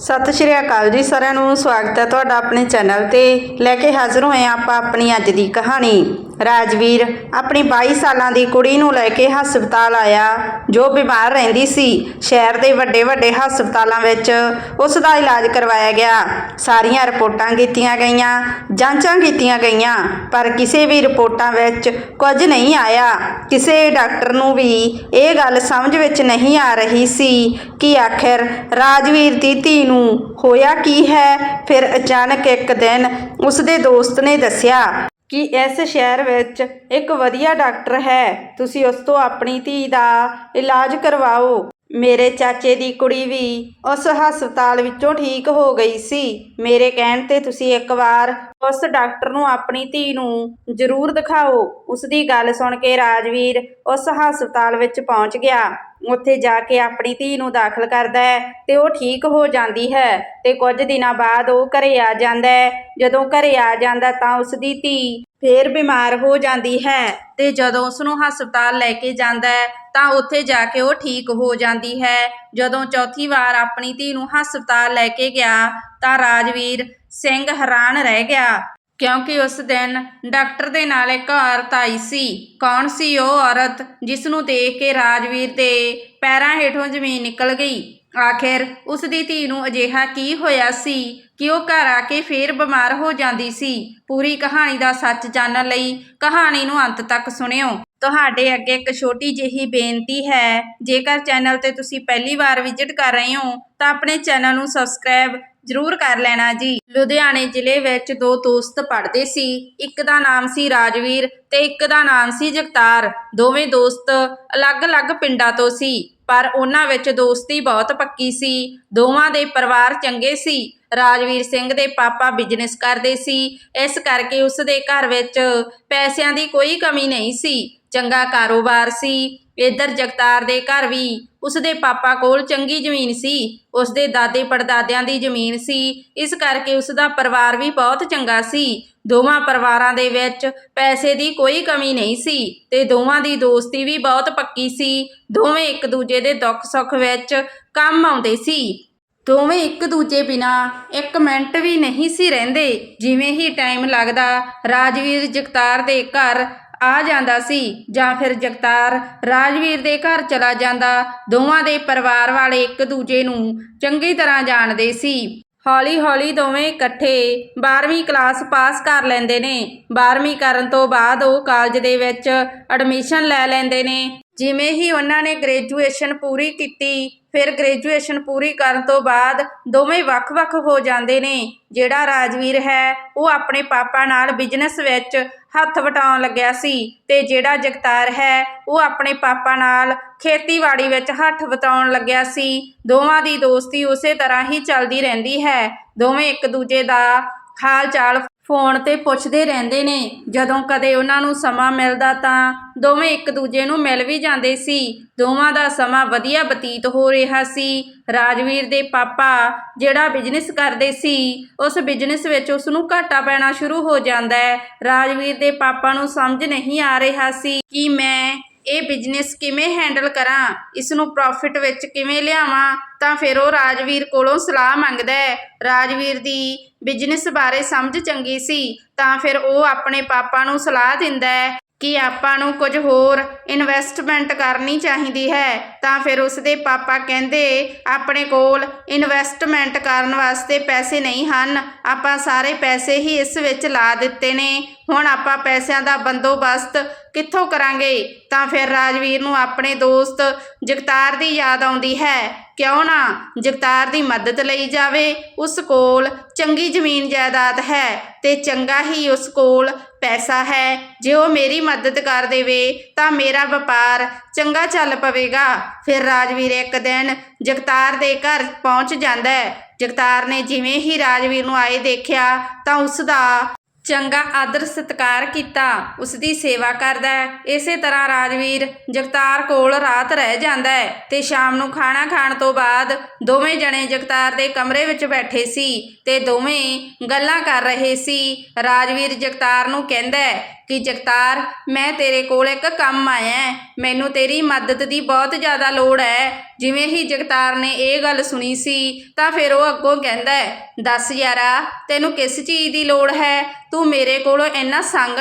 ਸਤਿ ਸ਼੍ਰੀ ਅਕਾਲ ਜੀ, ਸਾਰਿਆਂ ਨੂੰ ਸਵਾਗਤ ਹੈ ਤੁਹਾਡਾ ਆਪਣੇ ਚੈਨਲ ਤੇ। ਲੈ ਕੇ ਹਾਜ਼ਰ ਹੋਏ ਹਾਂ ਆਪਾਂ ਆਪਣੀ ਅੱਜ ਦੀ ਕਹਾਣੀ। ਰਾਜਵੀਰ ਆਪਣੀ 22 ਸਾਲਾਂ ਦੀ ਕੁੜੀ ਨੂੰ ਲੈ ਕੇ ਹਸਪਤਾਲ ਆਇਆ, ਜੋ ਬਿਮਾਰ ਰਹਿੰਦੀ ਸੀ। ਸ਼ਹਿਰ ਦੇ ਵੱਡੇ ਵੱਡੇ ਹਸਪਤਾਲਾਂ ਵਿੱਚ ਉਸ ਦਾ ਇਲਾਜ ਕਰਵਾਇਆ ਗਿਆ। ਸਾਰੀਆਂ ਰਿਪੋਰਟਾਂ ਕੀਤੀਆਂ ਗਈਆਂ, ਜਾਂਚਾਂ ਕੀਤੀਆਂ ਗਈਆਂ, ਪਰ ਕਿਸੇ ਵੀ ਰਿਪੋਰਟਾਂ ਵਿੱਚ ਕੁਝ ਨਹੀਂ ਆਇਆ। ਕਿਸੇ ਡਾਕਟਰ ਨੂੰ ਵੀ ਇਹ ਗੱਲ ਸਮਝ ਵਿੱਚ ਨਹੀਂ ਆ ਰਹੀ ਸੀ ਕਿ ਆਖਿਰ ਰਾਜਵੀਰ ਦੀ ਧੀ ਨੂੰ, ਹੋਇਆ ਕੀ ਹੈ? ਫਿਰ ਅਚਾਨਕ ਇੱਕ ਦਿਨ ਉਸਦੇ ਦੋਸਤ ਨੇ ਦੱਸਿਆ ਕਿ ਇਸ ਸ਼ਹਿਰ ਵਿੱਚ ਇੱਕ ਵਧੀਆ ਡਾਕਟਰ ਹੈ। ਤੁਸੀਂ ਉਸ ਤੋਂ ਆਪਣੀ ਧੀ ਦਾ ਇਲਾਜ ਕਰਵਾਓ। ਮੇਰੇ ਚਾਚੇ ਦੀ ਕੁੜੀ ਵੀ ਉਸ ਹਸਪਤਾਲ ਵਿੱਚੋਂ ਠੀਕ ਹੋ ਗਈ ਸੀ। ਮੇਰੇ ਕਹਿਣ ਤੇ ਤੁਸੀਂ ਇੱਕ ਵਾਰ ਉਸ ਡਾਕਟਰ ਨੂੰ ਆਪਣੀ ਧੀ ਨੂੰ ਜ਼ਰੂਰ ਦਿਖਾਓ। ਉਸ ਦੀ ਗੱਲ ਸੁਣ ਕੇ ਰਾਜਵੀਰ ਉਸ ਹਸਪਤਾਲ ਵਿੱਚ ਪਹੁੰਚ ਗਿਆ। ਉੱਥੇ ਜਾ ਕੇ ਆਪਣੀ ਧੀ ਨੂੰ ਦਾਖਲ ਕਰਦਾ ਹੈ ਤੇ ਉਹ ਠੀਕ ਹੋ ਜਾਂਦੀ ਹੈ ਤੇ ਕੁਝ ਦਿਨਾਂ ਬਾਅਦ ਉਹ ਘਰੇ ਆ ਜਾਂਦਾ ਹੈ। ਜਦੋਂ ਘਰੇ ਆ ਜਾਂਦਾ ਤਾਂ ਉਸ ਦੀ ਧੀ ਫੇਰ ਬਿਮਾਰ ਹੋ ਜਾਂਦੀ ਹੈ ਤੇ ਜਦੋਂ ਉਸ ਨੂੰ ਹਸਪਤਾਲ ਲੈ ਕੇ ਜਾਂਦਾ ਹੈ ਤਾਂ ਉੱਥੇ ਜਾ ਕੇ ਉਹ ਠੀਕ ਹੋ ਜਾਂਦੀ ਹੈ। ਜਦੋਂ ਚੌਥੀ ਵਾਰ ਆਪਣੀ ਧੀ ਨੂੰ ਹਸਪਤਾਲ ਲੈ ਕੇ ਗਿਆ, ਤਾਂ ਰਾਜਵੀਰ ਸਿੰਘ ਹੈਰਾਨ ਰਹਿ ਗਿਆ, ਕਿਉਂਕਿ ਉਸ ਦਿਨ ਡਾਕਟਰ ਦੇ ਨਾਲ ਇੱਕ ਔਰਤ ਆਈ ਸੀ। ਕੌਣ ਸੀ ਉਹ ਔਰਤ ਜਿਸ ਨੂੰ ਦੇਖ ਕੇ ਰਾਜਵੀਰ ਦੇ ਪੈਰਾਂ ਹੇਠੋਂ ਜ਼ਮੀਨ ਨਿਕਲ ਗਈ? ਆਖਿਰ ਉਸ ਦੀ ਧੀ ਨੂੰ ਅਜਿਹਾ ਕੀ ਹੋਇਆ ਸੀ ਕਿ ਉਹ ਘਰ ਆ ਕੇ ਫੇਰ ਬਿਮਾਰ ਹੋ ਜਾਂਦੀ ਸੀ? ਪੂਰੀ ਕਹਾਣੀ ਦਾ ਸੱਚ ਜਾਣਨ ਲਈ ਕਹਾਣੀ ਨੂੰ ਅੰਤ ਤੱਕ ਸੁਣਿਓ। ਤੁਹਾਡੇ ਅੱਗੇ ਇੱਕ ਛੋਟੀ ਜਿਹੀ ਬੇਨਤੀ ਹੈ। ਜੇਕਰ ਚੈਨਲ ਤੇ ਤੁਸੀਂ ਪਹਿਲੀ ਵਾਰ ਵਿਜ਼ਿਟ ਕਰ ਰਹੇ ਹੋ, ਤਾਂ ਆਪਣੇ ਚੈਨਲ ਨੂੰ ਸਬਸਕ੍ਰਾਈਬ ਜ਼ਰੂਰ ਕਰ ਲੈਣਾ ਜੀ। ਲੁਧਿਆਣੇ ਜ਼ਿਲ੍ਹੇ ਵਿੱਚ ਦੋ ਦੋਸਤ ਪੜ੍ਹਦੇ ਸੀ। ਇੱਕ ਦਾ ਨਾਮ ਸੀ ਰਾਜਵੀਰ ਤੇ ਇੱਕ ਦਾ ਨਾਮ ਸੀ ਜਗਤਾਰ। ਦੋਵੇਂ ਦੋਸਤ ਅਲੱਗ-ਅਲੱਗ ਪਿੰਡਾਂ ਤੋਂ ਸੀ। ਪਰ ਉਹਨਾਂ ਵਿੱਚ ਦੋਸਤੀ ਬਹੁਤ ਪੱਕੀ ਸੀ। ਦੋਵਾਂ ਦੇ ਪਰਿਵਾਰ ਚੰਗੇ ਸੀ। ਰਾਜਵੀਰ ਸਿੰਘ ਦੇ ਪਾਪਾ ਬਿਜ਼ਨਸ ਕਰਦੇ ਸੀ। ਇਸ ਕਰਕੇ ਉਸ ਦੇ ਘਰ ਵਿੱਚ ਪੈਸਿਆਂ ਦੀ ਕੋਈ ਕਮੀ ਨਹੀਂ ਸੀ। ਚੰਗਾ ਕਾਰੋਬਾਰ ਸੀ। ਇੱਧਰ ਜਗਤਾਰ ਦੇ ਘਰ ਵੀ ਉਸ ਦੇ ਪਾਪਾ ਕੋਲ ਚੰਗੀ ਜ਼ਮੀਨ ਸੀ ਉਸ ਦੇ ਦਾਦੇ ਪੜਦਾਦਿਆਂ ਦੀ ਜ਼ਮੀਨ ਸੀ, ਇਸ ਕਰਕੇ ਉਸ ਦਾ ਪਰਿਵਾਰ ਵੀ ਬਹੁਤ ਚੰਗਾ ਸੀ। ਦੋਵਾਂ ਪਰਿਵਾਰਾਂ ਦੇ ਵਿੱਚ ਪੈਸੇ ਦੀ ਕੋਈ ਕਮੀ ਨਹੀਂ ਸੀ ਤੇ ਦੋਵਾਂ ਦੀ ਦੋਸਤੀ ਵੀ ਬਹੁਤ ਪੱਕੀ ਸੀ। ਦੋਵੇਂ ਇੱਕ ਦੂਜੇ ਦੇ ਦੁੱਖ ਸੁੱਖ ਵਿੱਚ ਕੰਮ ਆਉਂਦੇ ਸੀ। ਦੋਵੇਂ ਇੱਕ ਦੂਜੇ ਬਿਨਾ ਇੱਕ ਮਿੰਟ ਵੀ ਨਹੀਂ ਸੀ ਰਹਿੰਦੇ। ਜਿਵੇਂ ਹੀ ਟਾਈਮ ਲੱਗਦਾ, ਰਾਜਵੀਰ ਜਗਤਾਰ ਦੇ ਘਰ ਆ ਜਾਂਦਾ ਸੀ ਜਾਂ ਫਿਰ ਜਗਤਾਰ ਰਾਜਵੀਰ ਦੇ ਘਰ ਚਲਾ ਜਾਂਦਾ, ਦੋਵਾਂ ਦੇ ਪਰਿਵਾਰ ਵਾਲੇ ਇੱਕ ਦੂਜੇ ਨੂੰ ਚੰਗੀ ਤਰ੍ਹਾਂ ਜਾਣਦੇ ਸੀ। ਹੌਲੀ-ਹੌਲੀ ਦੋਵੇਂ ਇਕੱਠੇ 12ਵੀਂ ਕਲਾਸ ਪਾਸ ਕਰ ਲੈਂਦੇ ਨੇ। 12ਵੀਂ ਕਰਨ ਤੋਂ ਬਾਅਦ ਉਹ ਕਾਲਜ ਦੇ ਵਿੱਚ ਐਡਮਿਸ਼ਨ ਲੈ ਲੈਂਦੇ ਨੇ। ਜਿਵੇਂ ਹੀ ਉਹਨਾਂ ਨੇ ਗ੍ਰੈਜੂਏਸ਼ਨ ਪੂਰੀ ਕੀਤੀ, ਫਿਰ ਗ੍ਰੈਜੂਏਸ਼ਨ ਪੂਰੀ ਕਰਨ ਤੋਂ ਬਾਅਦ ਦੋਵੇਂ ਵੱਖ-ਵੱਖ ਹੋ ਜਾਂਦੇ ਨੇ। ਜਿਹੜਾ ਰਾਜਵੀਰ ਹੈ, ਉਹ ਆਪਣੇ ਪਾਪਾ ਨਾਲ ਬਿਜ਼ਨਸ ਵਿੱਚ ਹੱਥ ਵਟਾਉਣ ਲੱਗਿਆ ਸੀ ਤੇ ਜਿਹੜਾ ਜਗਤਾਰ ਹੈ ਉਹ ਆਪਣੇ ਪਾਪਾ ਨਾਲ ਖੇਤੀਬਾੜੀ ਵਿੱਚ ਹੱਥ ਵਟਾਉਣ ਲੱਗਿਆ ਸੀ। ਦੋਵਾਂ ਦੀ ਦੋਸਤੀ ਉਸੇ ਤਰ੍ਹਾਂ ਹੀ ਚੱਲਦੀ ਰਹਿੰਦੀ ਹੈ। ਦੋਵੇਂ ਇੱਕ ਦੂਜੇ ਦਾ ਹਾਲ ਚਾਲ ਫੋਨ ਤੇ ਪੁੱਛਦੇ ਰਹਿੰਦੇ ਨੇ। ਜਦੋਂ ਕਦੇ ਉਹਨਾਂ ਨੂੰ ਸਮਾਂ ਮਿਲਦਾ ਤਾਂ ਦੋਵੇਂ ਇੱਕ ਦੂਜੇ ਨੂੰ ਮਿਲ ਵੀ ਜਾਂਦੇ ਸੀ। ਦੋਵਾਂ ਦਾ ਸਮਾਂ ਵਧੀਆ ਬਤੀਤ ਹੋ ਰਿਹਾ ਸੀ। ਰਾਜਵੀਰ ਦੇ ਪਾਪਾ ਜਿਹੜਾ ਬਿਜ਼ਨਸ ਕਰਦੇ ਸੀ, ਉਸ ਬਿਜ਼ਨਸ ਵਿੱਚ ਉਸ ਨੂੰ ਘਾਟਾ ਪੈਣਾ ਸ਼ੁਰੂ ਹੋ ਜਾਂਦਾ ਹੈ। ਰਾਜਵੀਰ ਦੇ ਪਾਪਾ ਨੂੰ ਸਮਝ ਨਹੀਂ ਆ ਰਿਹਾ ਸੀ ਕਿ ਮੈਂ ਇਹ ਬਿਜ਼ਨਸ ਕਿਵੇਂ ਹੈਂਡਲ ਕਰਾਂ? ਇਸ ਨੂੰ ਪ੍ਰੋਫਿਟ ਵਿੱਚ ਕਿਵੇਂ ਲਿਆਵਾਂ? ਤਾਂ ਫਿਰ ਉਹ ਰਾਜਵੀਰ ਕੋਲੋਂ ਸਲਾਹ ਮੰਗਦਾ ਹੈ। ਰਾਜਵੀਰ ਦੀ ਬਿਜ਼ਨਸ ਬਾਰੇ ਸਮਝ ਚੰਗੀ ਸੀ, ਤਾਂ ਫਿਰ ਉਹ ਆਪਣੇ ਪਾਪਾ ਨੂੰ ਸਲਾਹ ਦਿੰਦਾ ਹੈ। ਕਿ ਆਪਾਂ ਨੂੰ ਕੁਝ ਹੋਰ ਇਨਵੈਸਟਮੈਂਟ ਕਰਨੀ ਚਾਹੀਦੀ ਹੈ, ਤਾਂ ਫਿਰ ਉਸਦੇ ਪਾਪਾ ਕਹਿੰਦੇ, ਆਪਣੇ ਕੋਲ ਇਨਵੈਸਟਮੈਂਟ ਕਰਨ ਵਾਸਤੇ ਪੈਸੇ ਨਹੀਂ ਹਨ, ਆਪਾਂ ਸਾਰੇ ਪੈਸੇ ਹੀ ਇਸ ਵਿੱਚ ਲਾ ਦਿੱਤੇ ਨੇ। ਹੁਣ ਆਪਾਂ ਪੈਸਿਆਂ ਦਾ ਬੰਦੋਬਸਤ ਕਿੱਥੋਂ ਕਰਾਂਗੇ? ਤਾਂ ਫਿਰ ਰਾਜਵੀਰ ਨੂੰ ਆਪਣੇ ਦੋਸਤ ਜਗਤਾਰ ਦੀ ਯਾਦ ਆਉਂਦੀ ਹੈ। ਕਿਉਂ ਨਾ ਜਗਤਾਰ ਦੀ ਮਦਦ ਲਈ ਜਾਵੇ? ਉਸ ਕੋਲ ਚੰਗੀ ਜ਼ਮੀਨ ਜਾਇਦਾਦ ਹੈ ਤੇ ਚੰਗਾ ਹੀ ਉਸ ਕੋਲ ਪੈਸਾ ਹੈ। ਜੇ ਉਹ ਮੇਰੀ ਮਦਦ ਕਰ ਦੇਵੇ ਤਾਂ ਮੇਰਾ ਵਪਾਰ ਚੰਗਾ ਚੱਲ ਪਵੇਗਾ। ਫਿਰ ਰਾਜਵੀਰ ਇੱਕ ਦਿਨ ਜਗਤਾਰ ਦੇ ਘਰ ਪਹੁੰਚ ਜਾਂਦਾ ਹੈ। ਜਗਤਾਰ ਨੇ ਜਿਵੇਂ ਹੀ ਰਾਜਵੀਰ ਨੂੰ ਆਏ ਦੇਖਿਆ ਤਾਂ ਉਸ ਦਾ ਚੰਗਾ ਆਦਰ ਸਤਿਕਾਰ ਕੀਤਾ। ਉਸ ਦੀ ਸੇਵਾ ਕਰਦਾ ਹੈ। ਇਸੇ ਤਰ੍ਹਾਂ ਰਾਜਵੀਰ ਜਗਤਾਰ ਕੋਲ ਰਾਤ ਰਹਿ ਜਾਂਦਾ ਹੈ ਤੇ ਸ਼ਾਮ ਨੂੰ ਖਾਣਾ ਖਾਣ ਤੋਂ ਬਾਅਦ ਦੋਵੇਂ ਜਣੇ ਜਗਤਾਰ ਦੇ ਕਮਰੇ ਵਿੱਚ ਬੈਠੇ ਸੀ ਤੇ ਦੋਵੇਂ ਗੱਲਾਂ ਕਰ ਰਹੇ ਸੀ। ਰਾਜਵੀਰ ਜਗਤਾਰ ਨੂੰ ਕਹਿੰਦਾ ਹੈ ਕਿ ਜਗਤਾਰ, ਮੈਂ ਤੇਰੇ ਕੋਲ ਇੱਕ ਕੰਮ ਆਇਆ ਮੈਨੂੰ ਤੇਰੀ ਮਦਦ ਦੀ ਬਹੁਤ ਜ਼ਿਆਦਾ ਲੋੜ ਹੈ। ਜਿਵੇਂ ਹੀ ਜਗਤਾਰ ਨੇ ਇਹ ਗੱਲ ਸੁਣੀ ਸੀ, ਤਾਂ ਫਿਰ ਉਹ ਅੱਗੋਂ ਕਹਿੰਦਾ ਹੈ, ਦੱਸ ਯਾਰਾ, ਤੈਨੂੰ ਕਿਸ ਚੀਜ਼ ਦੀ ਲੋੜ ਹੈ? ਤੂੰ ਮੇਰੇ ਕੋਲੋਂ ਇੰਨਾ ਸੰਗ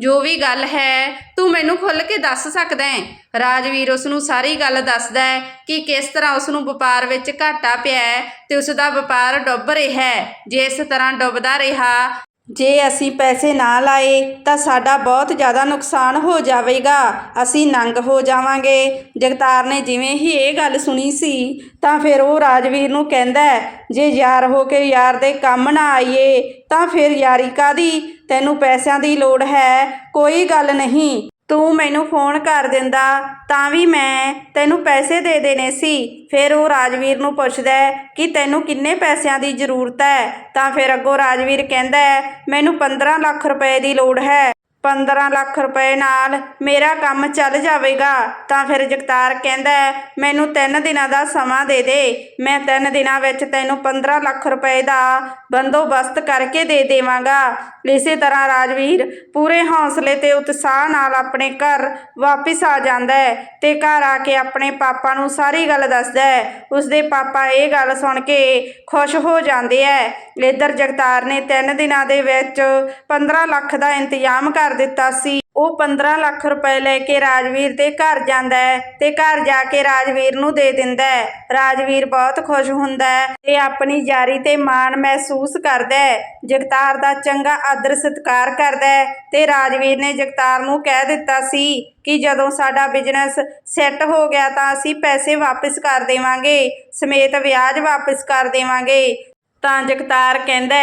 ਜੋ ਵੀ ਗੱਲ ਹੈ, ਤੂੰ ਮੈਨੂੰ ਖੁੱਲ ਕੇ ਦੱਸ ਸਕਦਾ ਹੈ। ਰਾਜਵੀਰ ਉਸ ਨੂੰ ਸਾਰੀ ਗੱਲ ਦੱਸਦਾ ਹੈ ਕਿ ਕਿਸ ਤਰ੍ਹਾਂ ਉਸ ਨੂੰ ਵਪਾਰ ਵਿੱਚ ਘਾਟਾ ਪਿਆ ਹੈ ਤੇ ਉਸ ਦਾ ਵਪਾਰ ਡੁੱਬ ਰਿਹਾ ਹੈ। ਜੇ ਇਸ ਤਰ੍ਹਾਂ ਡੁੱਬਦਾ ਰਿਹਾ ਜੇ ਅਸੀਂ ਪੈਸੇ ਨਾ ਲਾਏ ਤਾਂ ਸਾਡਾ ਬਹੁਤ ਜ਼ਿਆਦਾ ਨੁਕਸਾਨ ਹੋ ਜਾਵੇਗਾ। ਅਸੀਂ ਨੰਗ ਹੋ ਜਾਵਾਂਗੇ। ਜਗਤਾਰ ਨੇ ਜਿਵੇਂ ਹੀ ਇਹ ਗੱਲ ਸੁਣੀ ਸੀ, ਤਾਂ ਫਿਰ ਉਹ ਰਾਜਵੀਰ ਨੂੰ ਕਹਿੰਦਾ, ਜੇ ਯਾਰ ਹੋ ਕੇ ਯਾਰ ਦੇ ਕੰਮ ਨਾ ਆਈਏ, ਤਾਂ ਫਿਰ ਯਾਰੀ ਕਾਹਦੀ? ਤੈਨੂੰ ਪੈਸਿਆਂ ਦੀ ਲੋੜ ਹੈ। ਕੋਈ ਗੱਲ ਨਹੀਂ। ਤੂੰ ਮੈਨੂੰ ਫੋਨ ਕਰ ਦਿੰਦਾ, ਤਾਂ ਵੀ ਮੈਂ ਤੈਨੂੰ ਪੈਸੇ ਦੇ ਦੇਣੇ ਸੀ। ਫਿਰ ਉਹ ਰਾਜਵੀਰ ਨੂੰ ਪੁੱਛਦਾ ਕਿ ਤੈਨੂੰ ਕਿੰਨੇ ਪੈਸਿਆਂ ਦੀ ਜ਼ਰੂਰਤ ਹੈ? ਤਾਂ ਫਿਰ ਅੱਗੋਂ ਰਾਜਵੀਰ ਕਹਿੰਦਾ ਮੈਨੂੰ 15 ਲੱਖ ਰੁਪਏ ਦੀ ਲੋੜ ਹੈ। 15 ਲੱਖ ਰੁਪਏ ਨਾਲ ਮੇਰਾ ਕੰਮ ਚੱਲ ਜਾਵੇਗਾ, ਤਾਂ ਫਿਰ ਜਗਤਾਰ ਕਹਿੰਦਾ, ਮੈਨੂੰ 3 ਦਿਨਾਂ ਦਾ ਸਮਾਂ ਦੇ ਦੇ, ਮੈਂ 3 ਦਿਨਾਂ ਵਿੱਚ ਤੈਨੂੰ 15 ਲੱਖ ਰੁਪਏ ਦਾ ਬੰਦੋਬਸਤ ਕਰਕੇ ਦੇ ਦੇਵਾਂਗਾ। ਇਸੇ ਤਰ੍ਹਾਂ ਰਾਜਵੀਰ ਪੂਰੇ ਹੌਸਲੇ ਤੇ ਉਤਸ਼ਾਹ ਨਾਲ ਆਪਣੇ ਘਰ ਵਾਪਿਸ ਆ ਜਾਂਦਾ ਹੈ। ਤੇ ਘਰ ਆ ਕੇ ਆਪਣੇ ਪਾਪਾ ਨੂੰ ਸਾਰੀ ਗੱਲ ਦੱਸਦਾ ਹੈ। ਉਸਦੇ ਪਾਪਾ ਇਹ ਗੱਲ ਸੁਣ ਕੇ ਖੁਸ਼ ਹੋ ਜਾਂਦੇ ਹੈ। ਇੱਧਰ ਜਗਤਾਰ ਨੇ ਤਿੰਨ ਦਿਨਾਂ ਦੇ ਵਿੱਚ 15 ਲੱਖ ਦਾ ਇੰਤਜ਼ਾਮ ਕਰ ਦਿੱਤਾ ਸੀ। ਉਹ 15 ਲੱਖ ਰੁਪਏ ਲੈ ਕੇ ਰਾਜਵੀਰ ਦੇ ਘਰ ਜਾਂਦਾ ਹੈ ਤੇ ਘਰ ਜਾ ਕੇ ਰਾਜਵੀਰ ਨੂੰ ਦੇ ਦਿੰਦਾ ਹੈ। ਰਾਜਵੀਰ ਬਹੁਤ ਖੁਸ਼ ਹੁੰਦਾ ਹੈ ਤੇ ਆਪਣੀ ਯਾਰੀ ਤੇ ਮਾਣ ਮਹਿਸੂਸ ਕਰਦਾ ਹੈ। ਜਗਤਾਰ ਦਾ ਚੰਗਾ ਆਦਰ ਸਤਿਕਾਰ ਕਰਦਾ ਹੈ ਤੇ ਰਾਜਵੀਰ ਨੇ ਜਗਤਾਰ ਨੂੰ ਕਹਿ ਦਿੱਤਾ ਸੀ ਕਿ ਜਦੋਂ ਸਾਡਾ ਬਿਜ਼ਨਸ ਸੈੱਟ ਹੋ ਗਿਆ ਤਾਂ ਅਸੀਂ ਪੈਸੇ ਵਾਪਸ ਕਰ ਦੇਵਾਂਗੇ, ਸਮੇਤ ਵਿਆਜ ਵਾਪਸ ਕਰ ਦੇਵਾਂਗੇ। ਤਾਂ ਜਗਤਾਰ ਕਹਿੰਦਾ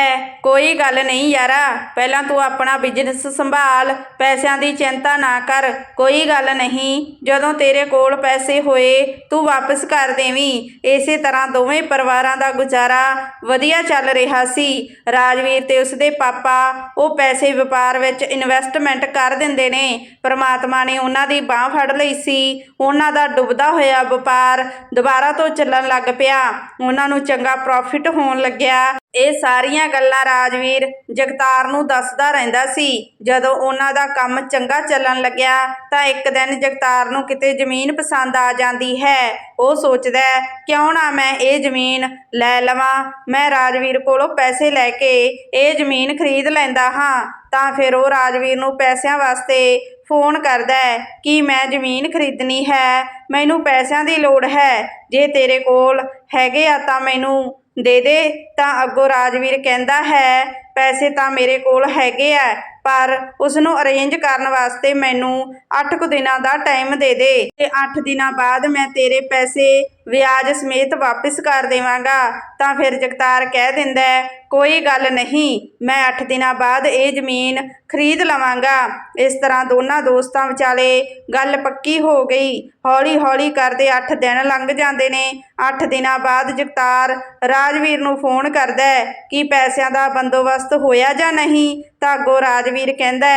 ਕੋਈ ਗੱਲ ਨਹੀਂ ਯਾਰਾ, ਪਹਿਲਾਂ ਤੂੰ ਆਪਣਾ ਬਿਜ਼ਨਸ ਸੰਭਾਲ, ਪੈਸਿਆਂ ਦੀ ਚਿੰਤਾ ਨਾ ਕਰ, ਕੋਈ ਗੱਲ ਨਹੀਂ, ਜਦੋਂ ਤੇਰੇ ਕੋਲ ਪੈਸੇ ਹੋਏ, ਤੂੰ ਵਾਪਸ ਕਰ ਦੇਵੀਂ। ਇਸੇ ਤਰ੍ਹਾਂ ਦੋਵੇਂ ਪਰਿਵਾਰਾਂ ਦਾ ਗੁਜ਼ਾਰਾ ਵਧੀਆ ਚੱਲ ਰਿਹਾ ਸੀ। ਰਾਜਵੀਰ ਤੇ ਉਸਦੇ ਪਾਪਾ, ਉਹ ਪੈਸੇ ਵਪਾਰ ਵਿੱਚ ਇਨਵੈਸਟਮੈਂਟ ਕਰ ਦਿੰਦੇ ਨੇ। ਪ੍ਰਮਾਤਮਾ ਨੇ ਉਹਨਾਂ ਦੀ ਬਾਹ ਫੜ ਲਈ ਸੀ। ਉਹਨਾਂ ਦਾ ਡੁੱਬਦਾ ਹੋਇਆ ਵਪਾਰ ਦੁਬਾਰਾ ਤੋਂ ਚੱਲਣ ਲੱਗ ਪਿਆ। ਉਹਨਾਂ ਨੂੰ ਚੰਗਾ ਪ੍ਰੋਫਿਟ ਹੋਣ ਲੱਗਿਆ। ਇਹ ਸਾਰੀਆਂ ਗੱਲਾਂ ਰਾਜਵੀਰ ਜਗਤਾਰ ਨੂੰ ਦੱਸਦਾ ਰਹਿੰਦਾ ਸੀ। ਜਦੋਂ ਉਹਨਾਂ ਦਾ ਕੰਮ ਚੰਗਾ ਚੱਲਣ ਲੱਗਿਆ, ਤਾਂ ਇੱਕ ਦਿਨ ਜਗਤਾਰ ਨੂੰ ਕਿਤੇ ਜ਼ਮੀਨ ਪਸੰਦ ਆ ਜਾਂਦੀ ਹੈ। ਉਹ ਸੋਚਦਾ ਕਿਉਂ ਨਾ ਮੈਂ ਇਹ ਜ਼ਮੀਨ ਲੈ ਲਵਾਂ? ਮੈਂ ਰਾਜਵੀਰ ਕੋਲੋਂ ਪੈਸੇ ਲੈ ਕੇ ਇਹ ਜ਼ਮੀਨ ਖਰੀਦ ਲੈਂਦਾ ਹਾਂ। ਤਾਂ ਫਿਰ ਉਹ ਰਾਜਵੀਰ ਨੂੰ ਪੈਸਿਆਂ ਵਾਸਤੇ ਫੋਨ ਕਰਦਾ ਹੈ, ਕਿ ਮੈਂ ਜ਼ਮੀਨ ਖਰੀਦਣੀ ਹੈ? ਮੈਨੂੰ ਪੈਸਿਆਂ ਦੀ ਲੋੜ ਹੈ। ਜੇ ਤੇਰੇ ਕੋਲ ਹੈਗੇ ਆ ਤਾਂ ਮੈਨੂੰ ਦੇ ਦੇ, ਤਾਂ ਅੱਗੋਂ ਰਾਜਵੀਰ ਕਹਿੰਦਾ ਹੈ, ਪੈਸੇ ਤਾਂ ਮੇਰੇ ਕੋਲ ਹੈਗੇ ਆ, ਪਰ ਉਸ ਨੂੰ ਅਰੇਂਜ ਕਰਨ ਵਾਸਤੇ ਮੈਨੂੰ 8 ਕੁ ਦਿਨਾਂ ਦਾ ਟਾਈਮ ਦੇ ਦੇ। ਤੇ 8 ਦਿਨਾਂ ਬਾਅਦ ਮੈਂ ਤੇਰੇ ਪੈਸੇ ਵਿਆਜ ਸਮੇਤ ਵਾਪਸ ਕਰ ਦੇਵਾਂਗਾ, ਤਾਂ ਫਿਰ ਜਗਤਾਰ ਕਹਿ ਦਿੰਦਾ ਕੋਈ ਗੱਲ ਨਹੀਂ, ਮੈਂ 8 ਦਿਨਾਂ ਬਾਅਦ ਇਹ ਜ਼ਮੀਨ ਖਰੀਦ ਲਵਾਂਗਾ। ਇਸ ਤਰ੍ਹਾਂ ਦੋਨਾਂ ਦੋਸਤਾਂ ਵਿਚਾਲੇ ਗੱਲ ਪੱਕੀ ਹੋ ਗਈ। ਹੌਲੀ ਹੌਲੀ ਕਰਦੇ 8 ਦਿਨ ਲੰਘ ਜਾਂਦੇ ਨੇ। 8 ਦਿਨਾਂ ਬਾਅਦ ਜਗਤਾਰ ਰਾਜਵੀਰ ਨੂੰ ਫੋਨ ਕਰਦਾ ਕਿ ਪੈਸਿਆਂ ਦਾ ਬੰਦੋਬਸਤ ਹੋਇਆ ਜਾਂ ਨਹੀਂ। ਤਾਂ ਅੱਗੋਂ ਰਾਜਵੀਰ ਕਹਿੰਦਾ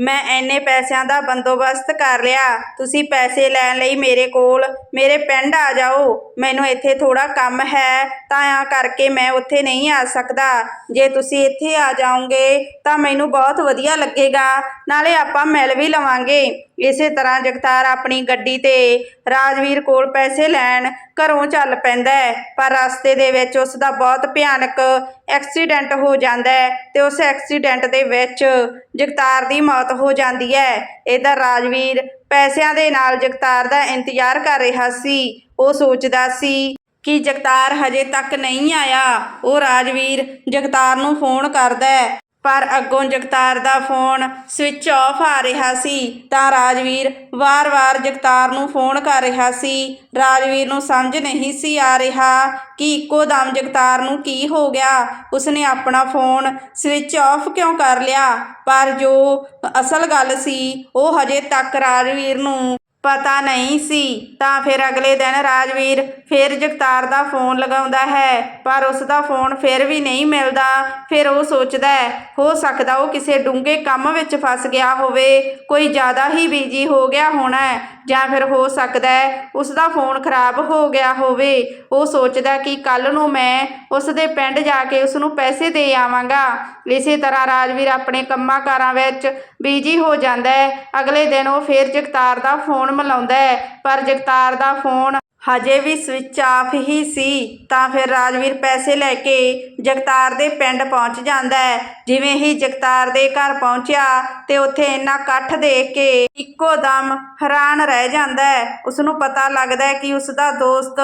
ਮੈਂ ਐਨੇ ਪੈਸਿਆਂ ਦਾ ਬੰਦੋਬਸਤ ਕਰ ਲਿਆ। ਤੁਸੀਂ ਪੈਸੇ ਲੈਣ ਲਈ ਮੇਰੇ ਕੋਲ, ਮੇਰੇ ਪਿੰਡ ਆ ਜਾਓ। ਮੈਨੂੰ ਇੱਥੇ ਥੋੜਾ ਕੰਮ ਹੈ, ਤਾਂ ਆ ਕਰਕੇ ਮੈਂ ਉੱਥੇ ਨਹੀਂ ਆ ਸਕਦਾ। ਜੇ ਤੁਸੀਂ ਇੱਥੇ ਆ ਜਾਓਗੇ, ਤਾਂ ਮੈਨੂੰ ਬਹੁਤ ਵਧੀਆ ਲੱਗੇਗਾ। ਨਾਲੇ ਆਪਾਂ ਮਿਲ ਵੀ ਲਵਾਂਗੇ। ਇਸੇ ਤਰ੍ਹਾਂ ਜਗਤਾਰ ਆਪਣੀ ਗੱਡੀ ਤੇ ਰਾਜਵੀਰ ਕੋਲ ਪੈਸੇ ਲੈਣ ਘਰੋਂ ਚੱਲ ਪੈਂਦਾ ਹੈ, ਪਰ ਰਸਤੇ ਦੇ ਵਿੱਚ ਉਸ ਦਾ ਬਹੁਤ ਭਿਆਨਕ ਐਕਸੀਡੈਂਟ ਹੋ ਜਾਂਦਾ ਹੈ ਤੇ ਉਸ ਐਕਸੀਡੈਂਟ ਦੇ ਵਿੱਚ ਜਗਤਾਰ ਦੀ ਮੌਤ ਹੋ ਜਾਂਦੀ ਹੈ। ਇਹਦਾ ਰਾਜਵੀਰ ਪੈਸਿਆਂ ਦੇ ਨਾਲ ਜਗਤਾਰ ਦਾ ਇੰਤਜ਼ਾਰ ਕਰ ਰਿਹਾ ਸੀ। ਉਹ ਸੋਚਦਾ ਸੀ ਕਿ ਜਗਤਾਰ ਹਜੇ ਤੱਕ ਨਹੀਂ ਆਇਆ। ਉਹ ਰਾਜਵੀਰ ਜਗਤਾਰ ਨੂੰ ਫੋਨ ਕਰਦਾ ਪਰ ਅੱਗੋਂ ਜਗਤਾਰ ਦਾ ਫੋਨ ਸਵਿਚ ਆਫ ਆ ਰਿਹਾ ਸੀ। ਤਾਂ ਰਾਜਵੀਰ ਵਾਰ-ਵਾਰ ਜਗਤਾਰ ਨੂੰ ਫੋਨ ਕਰ ਰਿਹਾ ਸੀ। ਰਾਜਵੀਰ ਨੂੰ ਸਮਝ ਨਹੀਂ ਸੀ ਆ ਰਿਹਾ ਕਿ ਇੱਕੋ ਦਮ ਜਗਤਾਰ ਨੂੰ ਕੀ ਹੋ ਗਿਆ। ਉਸਨੇ ਆਪਣਾ ਫੋਨ ਸਵਿਚ ਆਫ ਕਿਉਂ ਕਰ ਲਿਆ? ਪਰ ਜੋ ਅਸਲ ਗੱਲ ਸੀ, ਉਹ ਹਜੇ ਤੱਕ ਰਾਜਵੀਰ ਨੂੰ ਪਤਾ ਨਹੀਂ ਸੀ। ਤਾਂ ਫਿਰ ਅਗਲੇ ਦਿਨ ਰਾਜਵੀਰ ਫਿਰ ਜਗਤਾਰ ਦਾ ਫੋਨ ਲਗਾਉਂਦਾ ਹੈ, ਪਰ ਉਸ ਦਾ ਫੋਨ ਫਿਰ ਵੀ ਨਹੀਂ ਮਿਲਦਾ। ਫਿਰ ਉਹ ਸੋਚਦਾ ਹੈ, ਹੋ ਸਕਦਾ ਉਹ ਕਿਸੇ ਡੂੰਘੇ ਕੰਮ ਵਿੱਚ ਫਸ ਗਿਆ ਹੋਵੇ। ਕੋਈ ਜ਼ਿਆਦਾ ਹੀ ਬਿਜ਼ੀ ਹੋ ਗਿਆ ਹੋਣਾ ਜਾਂ ਫਿਰ ਹੋ ਸਕਦਾ ਹੈ ਉਸ ਦਾ ਫੋਨ ਖਰਾਬ ਹੋ ਗਿਆ ਹੋਵੇ। ਉਹ ਸੋਚਦਾ ਕਿ ਕੱਲ ਨੂੰ ਮੈਂ ਉਸ ਦੇ ਪਿੰਡ ਜਾ ਕੇ ਉਸ ਨੂੰ ਪੈਸੇ ਦੇ ਆਵਾਂਗਾ। ਇਸੇ ਤਰ੍ਹਾਂ ਰਾਜਵੀਰ ਆਪਣੇ ਕੰਮਾਂ ਕਾਰਾਂ ਵਿੱਚ ਬਿਜ਼ੀ ਹੋ ਜਾਂਦਾ ਹੈ। ਅਗਲੇ ਦਿਨ ਉਹ ਫਿਰ ਜਗਤਾਰ ਦਾ ਫੋਨ ਮਿਲਾਉਂਦਾ ਹੈ, ਪਰ ਜਗਤਾਰ ਦਾ ਫੋਨ ਹਜੇ ਵੀ ਸਵਿਚ ਆਫ ਹੀ ਸੀ। ਤਾਂ ਫਿਰ ਰਾਜਵੀਰ ਪੈਸੇ ਲੈ ਕੇ ਜਗਤਾਰ ਦੇ ਪਿੰਡ ਪਹੁੰਚ ਜਾਂਦਾ ਹੈ। ਜਿਵੇਂ ਹੀ ਜਗਤਾਰ ਦੇ ਘਰ ਪਹੁੰਚਿਆ, ਤੇ ਉੱਥੇ ਇੰਨਾ ਇਕੱਠ ਦੇਖ ਕੇ ਇੱਕੋ ਦਮ ਹੈਰਾਨ ਰਹਿ ਜਾਂਦਾ ਹੈ। ਉਸ ਨੂੰ ਪਤਾ ਲੱਗਦਾ ਹੈ ਕਿ ਉਸ ਦਾ ਦੋਸਤ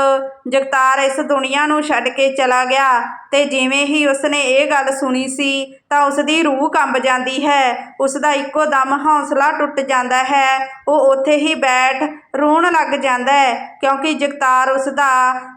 ਜਗਤਾਰ ਇਸ ਦੁਨੀਆ ਨੂੰ ਛੱਡ ਕੇ ਚਲਾ ਗਿਆ। ਤੇ ਜਿਵੇਂ ਹੀ ਉਸਨੇ ਇਹ ਗੱਲ ਸੁਣੀ ਸੀ ਤਾਂ ਉਸ ਦੀ ਰੂਹ ਕੰਬ ਜਾਂਦੀ ਹੈ। ਉਸ ਦਾ ਇੱਕੋ ਦਮ ਹੌਸਲਾ ਟੁੱਟ ਜਾਂਦਾ ਹੈ। ਉਹ ਉੱਥੇ ਹੀ ਬੈਠ ਰੋਣ ਲੱਗ ਜਾਂਦਾ ਹੈ, ਕਿਉਂਕਿ ਜਗਤਾਰ ਉਸ ਦਾ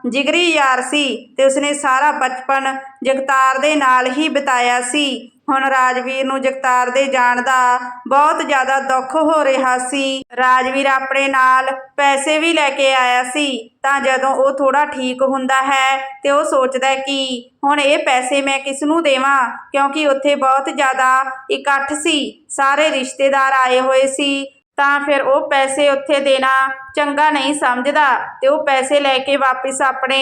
ਜਿਗਰੀ ਯਾਰ ਸੀ ਤੇ ਉਸਨੇ ਸਾਰਾ ਬਚਪਨ ਜਗਤਾਰ ਦੇ ਨਾਲ ਹੀ ਬਿਤਾਇਆ ਸੀ। ਹੁਣ ਰਾਜਵੀਰ ਨੂੰ ਜਗਤਾਰ ਦੇ ਜਾਣ ਦਾ ਬਹੁਤ ਜ਼ਿਆਦਾ ਦੁੱਖ ਹੋ ਰਿਹਾ ਸੀ। ਰਾਜਵੀਰ ਆਪਣੇ ਨਾਲ ਪੈਸੇ ਵੀ ਲੈ ਕੇ ਆਇਆ ਸੀ, ਤਾਂ ਜਦੋਂ ਉਹ ਥੋੜਾ ਠੀਕ ਹੁੰਦਾ ਹੈ ਤੇ ਉਹ ਸੋਚਦਾ ਕਿ ਹੁਣ ਇਹ ਪੈਸੇ ਮੈਂ ਕਿਸ ਨੂੰ ਦੇਵਾਂ, ਕਿਉਂਕਿ ਉੱਥੇ ਬਹੁਤ ਜ਼ਿਆਦਾ ਇਕੱਠ ਸੀ, ਸਾਰੇ ਰਿਸ਼ਤੇਦਾਰ ਆਏ ਹੋਏ ਸੀ, ਤਾਂ ਫਿਰ ਉਹ ਪੈਸੇ ਉੱਥੇ ਦੇਣਾ ਚੰਗਾ ਨਹੀਂ ਸਮਝਦਾ ਤੇ ਉਹ ਪੈਸੇ ਲੈ ਕੇ ਵਾਪਸ ਆਪਣੇ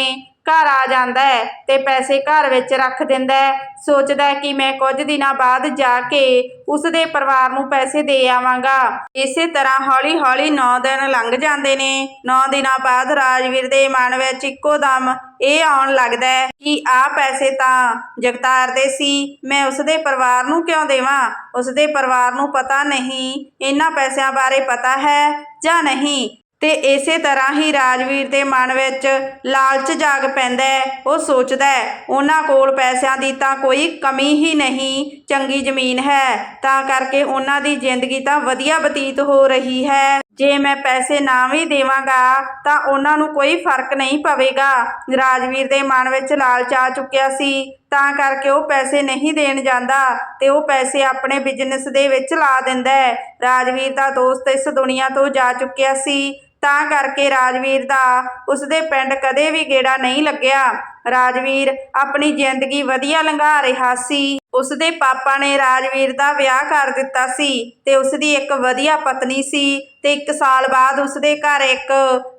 ਘਰ ਆ ਜਾਂਦਾ ਹੈ ਤੇ ਪੈਸੇ ਘਰ ਵਿੱਚ ਰੱਖ ਦਿੰਦਾ ਹੈ। ਸੋਚਦਾ ਹੈ ਕਿ ਮੈਂ ਕੁਝ ਦਿਨਾਂ ਬਾਅਦ ਜਾ ਕੇ ਉਸ ਦੇ ਪਰਿਵਾਰ ਨੂੰ ਪੈਸੇ ਦੇ ਆਵਾਂਗਾ। ਇਸੇ ਤਰ੍ਹਾਂ ਹੌਲੀ-ਹੌਲੀ 9 ਦਿਨ ਲੰਘ ਜਾਂਦੇ ਨੇ। 9 ਦਿਨਾਂ ਬਾਅਦ ਰਾਜਵੀਰ ਦੇ ਮਨ ਵਿੱਚ ਇੱਕੋ ਦਮ ਇਹ ਆਉਣ ਲੱਗਦਾ ਹੈ ਕਿ ਆਹ ਪੈਸੇ ਤਾਂ ਜਗਤਾਰ ਦੇ ਸੀ, ਮੈਂ ਉਸ ਦੇ ਪਰਿਵਾਰ ਨੂੰ ਕਿਉਂ ਦੇਵਾਂ? ਉਸ ਦੇ ਪਰਿਵਾਰ ਨੂੰ ਪਤਾ ਨਹੀਂ। ਇਹਨਾਂ ਪੈਸਿਆਂ ਬਾਰੇ ਪਤਾ ਹੈ ਜਾਂ ਨਹੀਂ? ਤੇ ਇਸੇ ਤਰ੍ਹਾਂ ਹੀ ਰਾਜਵੀਰ ਦੇ ਮਨ ਵਿੱਚ ਲਾਲਚ ਜਾਗ ਪੈਂਦਾ ਹੈ। ਉਹ ਸੋਚਦਾ ਹੈ, ਉਹਨਾਂ ਕੋਲ ਪੈਸਿਆਂ ਦੀ ਤਾਂ ਕੋਈ ਕਮੀ ਹੀ ਨਹੀਂ, ਚੰਗੀ ਜ਼ਮੀਨ ਹੈ। ਤਾਂ ਕਰਕੇ ਉਹਨਾਂ ਦੀ ਜ਼ਿੰਦਗੀ ਤਾਂ ਵਧੀਆ ਬਤੀਤ ਹੋ ਰਹੀ ਹੈ। ਜੇ ਮੈਂ ਪੈਸੇ ਨਾ ਵੀ ਦੇਵਾਂਗਾ, ਤਾਂ ਉਹਨਾਂ ਨੂੰ ਕੋਈ ਫ਼ਰਕ ਨਹੀਂ ਪਵੇਗਾ। ਰਾਜਵੀਰ ਦੇ ਮਨ ਵਿੱਚ ਲਾਲਚ ਆ ਚੁੱਕਿਆ ਸੀ। ਤਾਂ ਕਰਕੇ ਉਹ ਪੈਸੇ ਨਹੀਂ ਦੇਣ ਜਾਂਦਾ ਤੇ ਉਹ ਪੈਸੇ ਆਪਣੇ ਬਿਜ਼ਨਸ ਦੇ ਵਿੱਚ ਲਾ ਦਿੰਦਾ ਹੈ। ਰਾਜਵੀਰ ਦਾ ਦੋਸਤ ਇਸ ਦੁਨੀਆ ਤੋਂ ਜਾ ਚੁੱਕਿਆ ਸੀ। ਤਾਂ ਕਰਕੇ ਰਾਜਵੀਰ ਦਾ ਉਸਦੇ ਪਿੰਡ ਕਦੇ ਵੀ ਗੇੜਾ ਨਹੀਂ ਲੱਗਿਆ। ਰਾਜਵੀਰ ਆਪਣੀ ਜ਼ਿੰਦਗੀ ਵਧੀਆ ਲੰਘਾ ਰਿਹਾ ਸੀ। ਉਸਦੇ ਪਾਪਾ ਨੇ ਰਾਜਵੀਰ ਦਾ ਵਿਆਹ ਕਰ ਦਿੱਤਾ ਸੀ ਤੇ ਉਸਦੀ ਇੱਕ ਵਧੀਆ ਪਤਨੀ ਸੀ। ਤੇ ਇੱਕ ਸਾਲ ਬਾਅਦ ਉਸਦੇ ਘਰ ਇੱਕ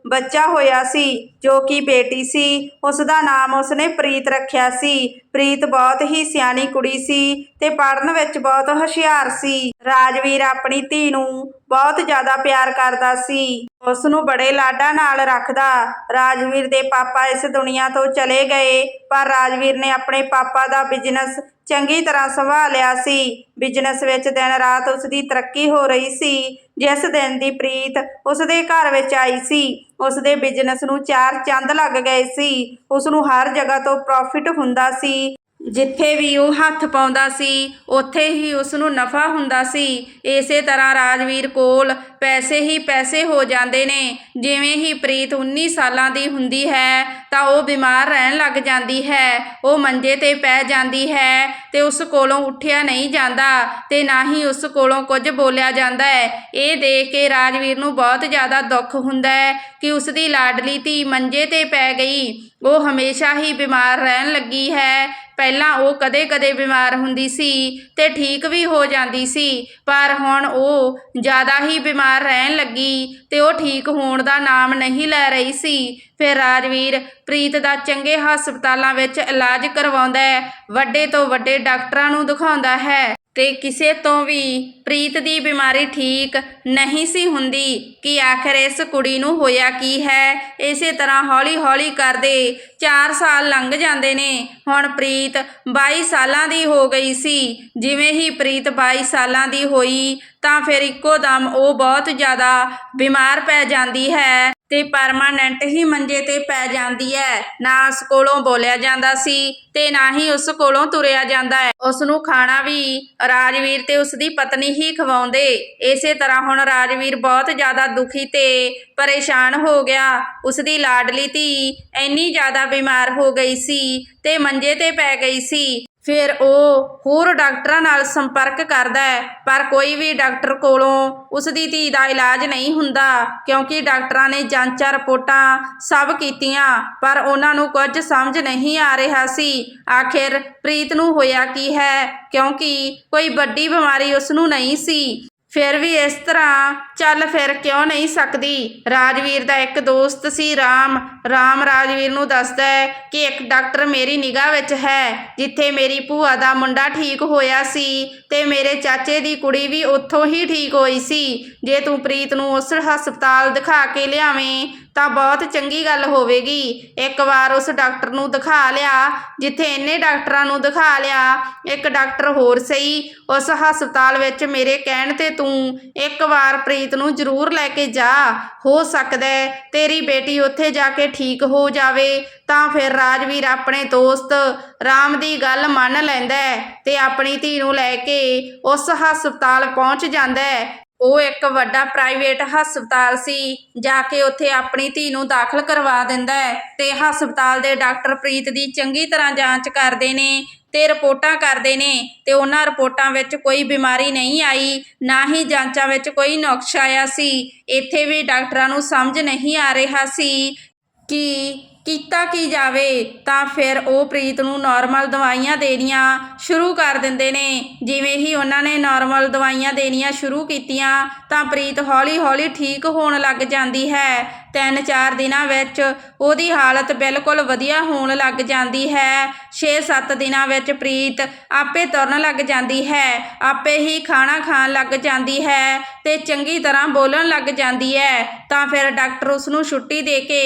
ਬੱਚਾ ਹੋਇਆ ਸੀ, ਜੋ ਕਿ ਬੇਟੀ ਸੀ। ਉਸ ਦਾ ਨਾਮ ਉਸਨੇ ਪ੍ਰੀਤ ਰੱਖਿਆ ਸੀ। ਪ੍ਰੀਤ ਬਹੁਤ ਹੀ ਸਿਆਣੀ ਕੁੜੀ ਸੀ ਤੇ ਪੜ੍ਹਨ ਵਿੱਚ ਬਹੁਤ ਹੁਸ਼ਿਆਰ ਸੀ। ਰਾਜਵੀਰ ਆਪਣੀ ਧੀ ਨੂੰ ਬਹੁਤ ਜ਼ਿਆਦਾ ਪਿਆਰ ਕਰਦਾ ਸੀ। ਉਸ ਨੂੰ ਬੜੇ ਲਾਡਾਂ ਨਾਲ ਰੱਖਦਾ। ਰਾਜਵੀਰ ਦੇ ਪਾਪਾ ਇਸ ਦੁਨੀਆ ਤੋਂ ਚਲੇ ਗਏ, ਪਰ ਰਾਜਵੀਰ ਨੇ ਆਪਣੇ ਪਾਪਾ ਦਾ ਬਿਜ਼ਨਸ ਚੰਗੀ ਤਰ੍ਹਾਂ ਸੰਭਾਲਿਆ ਸੀ। ਬਿਜ਼ਨਸ ਵਿੱਚ ਦਿਨ ਰਾਤ ਉਸ ਦੀ ਤਰੱਕੀ ਹੋ ਰਹੀ ਸੀ। ਜਿਸ ਦਿਨ ਦੀ ਪ੍ਰੀਤ ਉਸ ਦੇ ਘਰ ਵਿੱਚ ਆਈ ਸੀ ਉਸ ਦੇ ਬਿਜ਼ਨਸ ਨੂੰ ਚਾਰ ਚੰਦ ਲੱਗ ਗਏ ਸੀ ਉਸ ਨੂੰ ਹਰ ਜਗ੍ਹਾ ਤੋਂ ਪ੍ਰੋਫਿਟ ਹੁੰਦਾ ਸੀ ਜਿੱਥੇ ਵੀ ਉਹ ਹੱਥ ਪਾਉਂਦਾ ਸੀ, ਉੱਥੇ ਹੀ ਉਸ ਨੂੰ ਨਫਾ ਹੁੰਦਾ ਸੀ। ਇਸੇ ਤਰ੍ਹਾਂ ਰਾਜਵੀਰ ਕੋਲ ਪੈਸੇ ਹੀ ਪੈਸੇ ਹੋ ਜਾਂਦੇ ਨੇ। ਜਿਵੇਂ ਹੀ ਪ੍ਰੀਤ 19 ਸਾਲਾਂ ਦੀ ਹੁੰਦੀ ਹੈ, ਤਾਂ ਉਹ ਬਿਮਾਰ ਰਹਿਣ ਲੱਗ ਜਾਂਦੀ ਹੈ। ਉਹ ਮੰਜੇ ਤੇ ਪੈ ਜਾਂਦੀ ਹੈ ਤੇ ਉਸ ਕੋਲੋਂ ਉੱਠਿਆ ਨਹੀਂ ਜਾਂਦਾ ਤੇ ਨਾ ਹੀ ਉਸ ਕੋਲੋਂ ਕੁਝ ਬੋਲਿਆ ਜਾਂਦਾ ਹੈ। ਇਹ ਦੇਖ ਕੇ ਰਾਜਵੀਰ ਨੂੰ ਬਹੁਤ ਜ਼ਿਆਦਾ ਦੁੱਖ ਹੁੰਦਾ ਹੈ ਕਿ ਉਸ ਦੀ ਲਾਡਲੀ ਧੀ ਮੰਜੇ ਤੇ ਪੈ ਗਈ। ਉਹ ਹਮੇਸ਼ਾ ਹੀ ਬਿਮਾਰ ਰਹਿਣ ਲੱਗੀ ਹੈ। ਪਹਿਲਾਂ ਉਹ ਕਦੇ-ਕਦੇ ਬਿਮਾਰ ਹੁੰਦੀ ਸੀ ਤੇ ਠੀਕ ਵੀ ਹੋ ਜਾਂਦੀ ਸੀ, ਪਰ ਹੁਣ ਉਹ ਜ਼ਿਆਦਾ ਹੀ ਬਿਮਾਰ ਰਹਿਣ ਲੱਗੀ ਤੇ ਉਹ ਠੀਕ ਹੋਣ ਦਾ ਨਾਮ ਨਹੀਂ ਲੈ ਰਹੀ ਸੀ। ਫਿਰ ਰਾਜਵੀਰ ਪ੍ਰੀਤ ਦਾ ਚੰਗੇ ਹਸਪਤਾਲਾਂ ਵਿੱਚ ਇਲਾਜ ਕਰਵਾਉਂਦਾ ਹੈ। ਵੱਡੇ ਤੋਂ ਵੱਡੇ ਡਾਕਟਰਾਂ ਨੂੰ ਦਿਖਾਉਂਦਾ ਹੈ। ਤੇ ਕਿਸੇ ਤੋਂ ਵੀ ਪ੍ਰੀਤ ਦੀ ਬਿਮਾਰੀ ਠੀਕ ਨਹੀਂ ਸੀ ਹੁੰਦੀ ਕਿ ਆਖਰ ਇਸ ਕੁੜੀ ਨੂੰ ਹੋਇਆ ਕੀ ਹੈ? ਇਸੇ ਤਰ੍ਹਾਂ ਹੌਲੀ-ਹੌਲੀ ਕਰਦੇ 4 ਸਾਲ ਲੰਘ ਜਾਂਦੇ ਨੇ। ਹੁਣ ਪ੍ਰੀਤ 22 ਸਾਲਾਂ ਦੀ ਹੋ ਗਈ ਸੀ। ਜਿਵੇਂ ਹੀ ਪ੍ਰੀਤ 22 ਸਾਲਾਂ ਦੀ ਹੋਈ ਤਾਂ ਫਿਰ ਇੱਕੋ ਦਮ ਉਹ ਬਹੁਤ ਜ਼ਿਆਦਾ ਬਿਮਾਰ ਪੈ ਜਾਂਦੀ ਹੈ ਤੇ ਪਰਮਾਨੈਂਟ ਹੀ ਮੰਜੇ ਤੇ ਪੈ ਜਾਂਦੀ ਹੈ। ਨਾ ਉਸ ਕੋਲੋਂ ਬੋਲਿਆ ਜਾਂਦਾ ਸੀ ਤੇ ਨਾ ਹੀ ਉਸ ਕੋਲੋਂ ਤੁਰਿਆ ਜਾਂਦਾ ਹੈ। ਉਸ ਨੂੰ ਖਾਣਾ ਵੀ ਰਾਜਵੀਰ ਤੇ ਉਸ ਦੀ ਪਤਨੀ ਹੀ ਖਵਾਉਂਦੇ। ਇਸੇ ਤਰ੍ਹਾਂ ਹੁਣ ਰਾਜਵੀਰ ਬਹੁਤ ਜ਼ਿਆਦਾ ਦੁਖੀ ਤੇ ਪਰੇਸ਼ਾਨ ਹੋ ਗਿਆ। ਉਸ ਦੀ ਲਾਡਲੀ ਧੀ ਇੰਨੀ ਜ਼ਿਆਦਾ ਬਿਮਾਰ ਹੋ ਗਈ ਸੀ ਤੇ ਮੰਜੇ ਤੇ ਪੈ ਗਈ ਸੀ। ਫਿਰ ਉਹ ਹੋਰ ਡਾਕਟਰਾਂ ਨਾਲ ਸੰਪਰਕ ਕਰਦਾ ਹੈ, ਪਰ ਕੋਈ ਵੀ ਡਾਕਟਰ ਕੋਲੋਂ ਉਸ ਦੀ ਧੀ ਦਾ ਇਲਾਜ ਨਹੀਂ ਹੁੰਦਾ, ਕਿਉਂਕਿ ਡਾਕਟਰਾਂ ਨੇ ਜਾਂਚਾਂ ਰਿਪੋਰਟਾਂ ਸਭ ਕੀਤੀਆਂ, ਪਰ ਉਹਨਾਂ ਨੂੰ ਕੁਝ ਸਮਝ ਨਹੀਂ ਆ ਰਿਹਾ ਸੀ। ਆਖਿਰ ਪ੍ਰੀਤ ਨੂੰ ਹੋਇਆ ਕੀ ਹੈ, ਕਿਉਂਕਿ ਕੋਈ ਵੱਡੀ ਬਿਮਾਰੀ ਉਸ ਨੂੰ ਨਹੀਂ ਸੀ। ਫਿਰ ਵੀ ਇਸ ਤਰ੍ਹਾਂ ਚੱਲ ਫਿਰ ਕਿਉਂ ਨਹੀਂ ਸਕਦੀ? ਰਾਜਵੀਰ ਦਾ ਇੱਕ ਦੋਸਤ ਸੀ ਰਾਮ। ਰਾਮ ਰਾਜਵੀਰ ਨੂੰ ਦੱਸਦਾ ਹੈ ਕਿ ਇੱਕ ਡਾਕਟਰ ਮੇਰੀ ਨਿਗਾਹ ਵਿੱਚ ਹੈ, ਜਿੱਥੇ ਮੇਰੀ ਭੂਆ ਦਾ ਮੁੰਡਾ ਠੀਕ ਹੋਇਆ ਸੀ ਤੇ ਮੇਰੇ ਚਾਚੇ ਦੀ ਕੁੜੀ ਵੀ ਉੱਥੋਂ ਹੀ ਠੀਕ ਹੋਈ ਸੀ। ਜੇ ਤੂੰ ਪ੍ਰੀਤ ਨੂੰ ਉਸ ਹਸਪਤਾਲ ਦਿਖਾ ਕੇ ਲਿਆਵੇਂ ਤਾਂ ਬਹੁਤ ਚੰਗੀ ਗੱਲ ਹੋਵੇਗੀ। ਇੱਕ ਵਾਰ ਉਸ ਡਾਕਟਰ ਨੂੰ ਦਿਖਾ ਲਿਆ, ਜਿੱਥੇ ਇੰਨੇ ਡਾਕਟਰਾਂ ਨੂੰ ਦਿਖਾ ਲਿਆ, ਇੱਕ ਡਾਕਟਰ ਹੋਰ ਸਹੀ, ਉਸ ਹਸਪਤਾਲ ਵਿੱਚ ਮੇਰੇ ਕਹਿਣ ਤੇ ਤੂੰ ਇੱਕ ਵਾਰ ਪ੍ਰੀਤ ਨੂੰ ਜ਼ਰੂਰ ਲੈ ਕੇ ਜਾ, ਹੋ ਸਕਦਾ ਤੇਰੀ ਬੇਟੀ ਉੱਥੇ ਜਾ ਕੇ ਠੀਕ ਹੋ ਜਾਵੇ, ਤਾਂ ਫਿਰ ਰਾਜਵੀਰ ਆਪਣੇ ਦੋਸਤ ਰਾਮ ਦੀ ਗੱਲ ਮੰਨ ਲੈਂਦਾ ਹੈ ਤੇ ਆਪਣੀ ਧੀ ਨੂੰ ਲੈ ਕੇ ਉਸ ਹਸਪਤਾਲ ਪਹੁੰਚ ਜਾਂਦਾ ਉਹ ਇੱਕ ਵੱਡਾ ਪ੍ਰਾਈਵੇਟ ਹਸਪਤਾਲ ਸੀ, ਜਾ ਕੇ ਉੱਥੇ ਆਪਣੀ ਧੀ ਨੂੰ ਦਾਖਲ ਕਰਵਾ ਦਿੰਦਾ ਹੈ ਤੇ ਹਸਪਤਾਲ ਦੇ ਡਾਕਟਰ ਪ੍ਰੀਤ ਦੀ ਚੰਗੀ ਤਰ੍ਹਾਂ ਜਾਂਚ ਕਰਦੇ ਨੇ ਤੇ ਰਿਪੋਰਟਾਂ ਕਰਦੇ ਨੇ ਤੇ ਉਹਨਾਂ ਰਿਪੋਰਟਾਂ ਵਿੱਚ ਕੋਈ ਬਿਮਾਰੀ ਨਹੀਂ ਆਈ, ਨਾ ਹੀ ਜਾਂਚਾਂ ਵਿੱਚ ਕੋਈ ਨੁਕਸ ਆਇਆ ਸੀ। ਇੱਥੇ ਵੀ ਡਾਕਟਰਾਂ ਨੂੰ ਸਮਝ ਨਹੀਂ ਆ ਰਿਹਾ ਸੀ ਕਿ ਕੀਤਾ ਕੀ ਜਾਵੇ, ਤਾਂ ਫਿਰ ਉਹ ਪ੍ਰੀਤ ਨੂੰ ਨਾਰਮਲ ਦਵਾਈਆਂ ਦੇਣੀਆਂ ਸ਼ੁਰੂ ਕਰ ਦਿੰਦੇ ਨੇ। ਜਿਵੇਂ ਹੀ ਉਹਨਾਂ ਨੇ ਨਾਰਮਲ ਦਵਾਈਆਂ ਦੇਣੀਆਂ ਸ਼ੁਰੂ ਕੀਤੀਆਂ, ਤਾਂ ਪ੍ਰੀਤ ਹੌਲੀ-ਹੌਲੀ ਠੀਕ ਹੋਣ ਲੱਗ ਜਾਂਦੀ ਹੈ। ਤਿੰਨ ਚਾਰ ਦਿਨਾਂ ਵਿੱਚ ਉਹਦੀ ਹਾਲਤ ਬਿਲਕੁਲ ਵਧੀਆ ਹੋਣ ਲੱਗ ਜਾਂਦੀ ਹੈ। 6-7 ਦਿਨਾਂ ਵਿੱਚ ਪ੍ਰੀਤ ਆਪੇ ਤੁਰਨ ਲੱਗ ਜਾਂਦੀ ਹੈ, ਆਪੇ ਹੀ ਖਾਣਾ ਖਾਣ ਲੱਗ ਜਾਂਦੀ ਹੈ ਤੇ ਚੰਗੀ ਤਰ੍ਹਾਂ ਬੋਲਣ ਲੱਗ ਜਾਂਦੀ ਹੈ। ਤਾਂ ਫਿਰ ਡਾਕਟਰ ਉਸ ਨੂੰ ਛੁੱਟੀ ਦੇ ਕੇ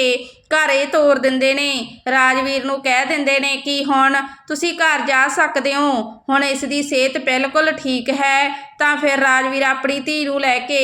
ਘਰੇ ਤੋਰ ਦਿੰਦੇ ਨੇ, ਰਾਜਵੀਰ ਨੂੰ ਕਹਿ ਦਿੰਦੇ ਨੇ ਕਿ ਹੁਣ ਤੁਸੀਂ ਘਰ ਜਾ ਸਕਦੇ ਹੋ, ਹੁਣ ਇਸ ਦੀ ਸਿਹਤ ਬਿਲਕੁਲ ਠੀਕ ਹੈ, ਤਾਂ ਫਿਰ ਰਾਜਵੀਰ ਆਪਣੀ ਧੀ ਨੂੰ ਲੈ ਕੇ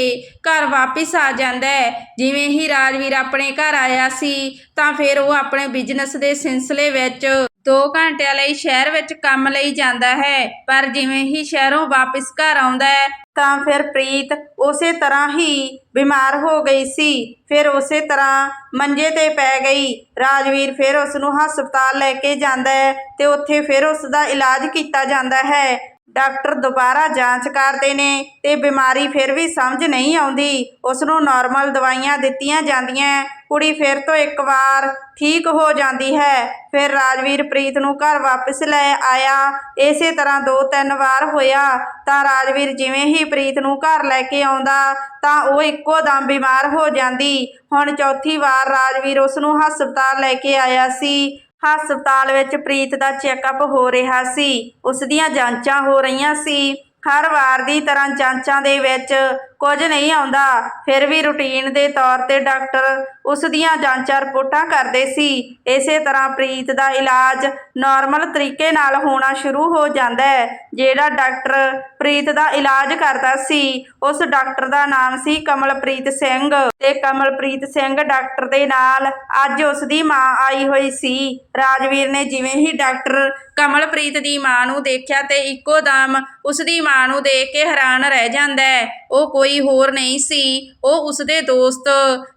ਘਰ ਵਾਪਿਸ ਆ ਜਾਂਦਾ ਹੈ। ਜਿਵੇਂ ਹੀ ਰਾਜਵੀਰ ਆਪਣੇ ਘਰ ਆਇਆ ਸੀ, ਤਾਂ ਫਿਰ ਉਹ ਆਪਣੇ ਬਿਜ਼ਨਸ ਦੇ ਸਿਲਸਿਲੇ ਵਿੱਚ 2 ਘੰਟਿਆਂ ਲਈ ਸ਼ਹਿਰ ਵਿੱਚ ਕੰਮ ਲਈ ਜਾਂਦਾ ਹੈ, ਪਰ ਜਿਵੇਂ ਹੀ ਸ਼ਹਿਰੋਂ ਵਾਪਿਸ ਘਰ ਆਉਂਦਾ ਹੈ, ਤਾਂ ਫਿਰ ਪ੍ਰੀਤ ਉਸੇ ਤਰ੍ਹਾਂ ਹੀ ਬਿਮਾਰ ਹੋ ਗਈ ਸੀ। ਫਿਰ ਉਸੇ ਤਰ੍ਹਾਂ ਮੰਜੇ ਤੇ ਪੈ ਗਈ। ਰਾਜਵੀਰ ਫਿਰ ਉਸ ਨੂੰ ਹਸਪਤਾਲ ਲੈ ਕੇ ਜਾਂਦਾ ਹੈ ਤੇ ਉੱਥੇ ਫਿਰ ਉਸ ਦਾ ਇਲਾਜ ਕੀਤਾ ਜਾਂਦਾ ਹੈ। ਡਾਕਟਰ ਦੁਬਾਰਾ ਜਾਂਚ ਕਰਦੇ ਨੇ ਤੇ ਬਿਮਾਰੀ ਫਿਰ ਵੀ ਸਮਝ ਨਹੀਂ ਆਉਂਦੀ। ਉਸ ਨੂੰ ਨਾਰਮਲ ਦਵਾਈਆਂ ਦਿੱਤੀਆਂ ਜਾਂਦੀਆਂ ਕੁੜੀ ਫਿਰ ਤੋਂ ਇੱਕ ਵਾਰ ਠੀਕ ਹੋ ਜਾਂਦੀ ਹੈ। ਫਿਰ ਰਾਜਵੀਰ ਪ੍ਰੀਤ ਨੂੰ ਘਰ ਵਾਪਸ ਲੈ ਆਇਆ। ਇਸੇ ਤਰ੍ਹਾਂ ਦੋ ਤਿੰਨ ਵਾਰ ਹੋਇਆ। ਤਾਂ ਰਾਜਵੀਰ ਜਿਵੇਂ ਹੀ ਪ੍ਰੀਤ ਨੂੰ ਘਰ ਲੈ ਕੇ ਆਉਂਦਾ, ਤਾਂ ਉਹ ਇੱਕੋ ਦਮ ਬਿਮਾਰ ਹੋ ਜਾਂਦੀ। ਹੁਣ ਚੌਥੀ ਵਾਰ ਰਾਜਵੀਰ ਉਸ ਨੂੰ ਹਸਪਤਾਲ ਲੈ ਕੇ ਆਇਆ ਸੀ। ਹਸਪਤਾਲ ਵਿੱਚ ਪ੍ਰੀਤ ਦਾ ਚੈੱਕਅਪ ਹੋ ਰਿਹਾ ਸੀ। ਉਸ ਦੀਆਂ ਜਾਂਚਾਂ ਹੋ ਰਹੀਆਂ ਸੀ। ਹਰ ਵਾਰ ਦੀ ਤਰ੍ਹਾਂ ਜਾਂਚਾਂ ਦੇ ਵਿੱਚ ਕੁਝ ਨਹੀਂ ਆਉਂਦਾ। ਫਿਰ ਵੀ ਰੂਟੀਨ ਦੇ ਤੌਰ ਤੇ ਡਾਕਟਰ ਉਸ ਦੀਆਂ ਜਾਂਚਾਂ ਰਿਪੋਰਟਾਂ ਕਰਦੇ ਸੀ। ਇਸੇ ਤਰ੍ਹਾਂ ਪ੍ਰੀਤ ਦਾ ਇਲਾਜ ਨਾਰਮਲ ਤਰੀਕੇ ਨਾਲ ਹੋਣਾ ਸ਼ੁਰੂ ਹੋ ਜਾਂਦਾ ਹੈ। ਜਿਹੜਾ ਡਾਕਟਰ ਪ੍ਰੀਤ ਦਾ ਇਲਾਜ ਕਰਦਾ ਸੀ, ਉਸ ਡਾਕਟਰ ਦਾ ਨਾਮ ਸੀ ਕਮਲਪ੍ਰੀਤ ਸਿੰਘ ਤੇ ਕਮਲਪ੍ਰੀਤ ਸਿੰਘ ਡਾਕਟਰ ਦੇ ਨਾਲ ਅੱਜ ਉਸ ਦੀ ਮਾਂ ਆਈ ਹੋਈ ਸੀ। ਰਾਜਵੀਰ ਨੇ ਜਿਵੇਂ ਹੀ ਡਾਕਟਰ ਕਮਲਪ੍ਰੀਤ ਦੀ ਮਾਂ ਨੂੰ ਦੇਖਿਆ ਤੇ ਇੱਕੋ ਦਮ ਉਸ ਦੀ ਮਾਂ ਨੂੰ ਦੇਖ ਕੇ ਹੈਰਾਨ ਰਹਿ ਜਾਂਦਾ ਹੈ। ਉਹ ਕੋਈ ਹੋਰ ਨਹੀਂ ਸੀ। ਉਹ ਉਸਦੇ ਦੋਸਤ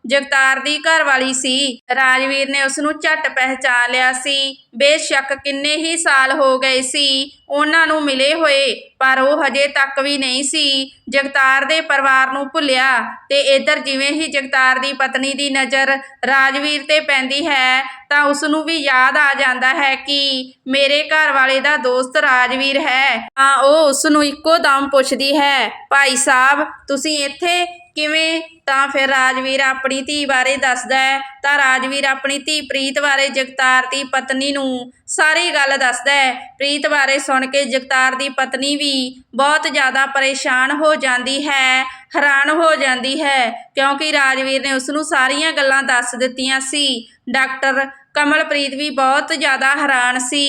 ਜਗਤਾਰ ਦੀ ਘਰਵਾਲੀ ਸੀ। ਰਾਜਵੀਰ ਨੇ ਉਸ ਨੂੰ ਝਟ ਪਹਿਚਾਨ ਲਿਆ ਸੀ। ਬੇਸ਼ੱਕ ਕਿੰਨੇ ਹੀ ਸਾਲ ਹੋ ਗਏ ਸੀ, ਉਹਨਾਂ ਨੂੰ ਮਿਲੇ ਹੋਏ, ਪਰ ਉਹ ਹਜੇ ਤੱਕ ਵੀ ਨਹੀਂ ਸੀ। ਜਗਤਾਰ ਦੇ ਪਰਿਵਾਰ ਨੂੰ ਭੁੱਲਿਆ ਤੇ ਇਧਰ ਜਿਵੇਂ ਹੀ ਜਗਤਾਰ ਦੀ ਪਤਨੀ ਦੀ ਨਜ਼ਰ ਰਾਜਵੀਰ ਤੇ ਪੈਂਦੀ ਹੈ, ਤਾਂ ਉਸ ਨੂੰ ਵੀ ਯਾਦ ਆ ਜਾਂਦਾ ਹੈ ਕਿ ਮੇਰੇ ਘਰ ਵਾਲੇ ਦਾ ਦੋਸਤ ਰਾਜਵੀਰ ਹੈ। ਤਾਂ ਉਹ ਉਸ ਨੂੰ ਇੱਕੋ ਦਮ ਪੁੱਛਦੀ ਹੈ, ਭਾਈ ਸਾਹਿਬ, ਤੁਸੀਂ ਇੱਥੇ ਕਿਵੇਂ ਤਾਂ ਫਿਰ ਰਾਜਵੀਰ ਆਪਣੀ ਧੀ ਬਾਰੇ ਦੱਸਦਾ ਹੈ। ਤਾਂ ਰਾਜਵੀਰ ਆਪਣੀ ਧੀ ਪ੍ਰੀਤ ਬਾਰੇ ਜਗਤਾਰ ਦੀ ਪਤਨੀ ਨੂੰ ਸਾਰੀ ਗੱਲ ਦੱਸਦਾ ਹੈ। ਪ੍ਰੀਤ ਬਾਰੇ ਸੁਣ ਕੇ ਜਗਤਾਰ ਦੀ ਪਤਨੀ ਵੀ ਬਹੁਤ ਜ਼ਿਆਦਾ ਪਰੇਸ਼ਾਨ ਹੋ ਜਾਂਦੀ ਹੈ, ਹੈਰਾਨ ਹੋ ਜਾਂਦੀ ਹੈ, ਕਿਉਂਕਿ ਰਾਜਵੀਰ ਨੇ ਉਸ ਨੂੰ ਸਾਰੀਆਂ ਗੱਲਾਂ ਦੱਸ ਦਿੱਤੀਆਂ ਸੀ। ਡਾਕਟਰ ਕਮਲਪ੍ਰੀਤ ਵੀ ਬਹੁਤ ਜ਼ਿਆਦਾ ਹੈਰਾਨ ਸੀ।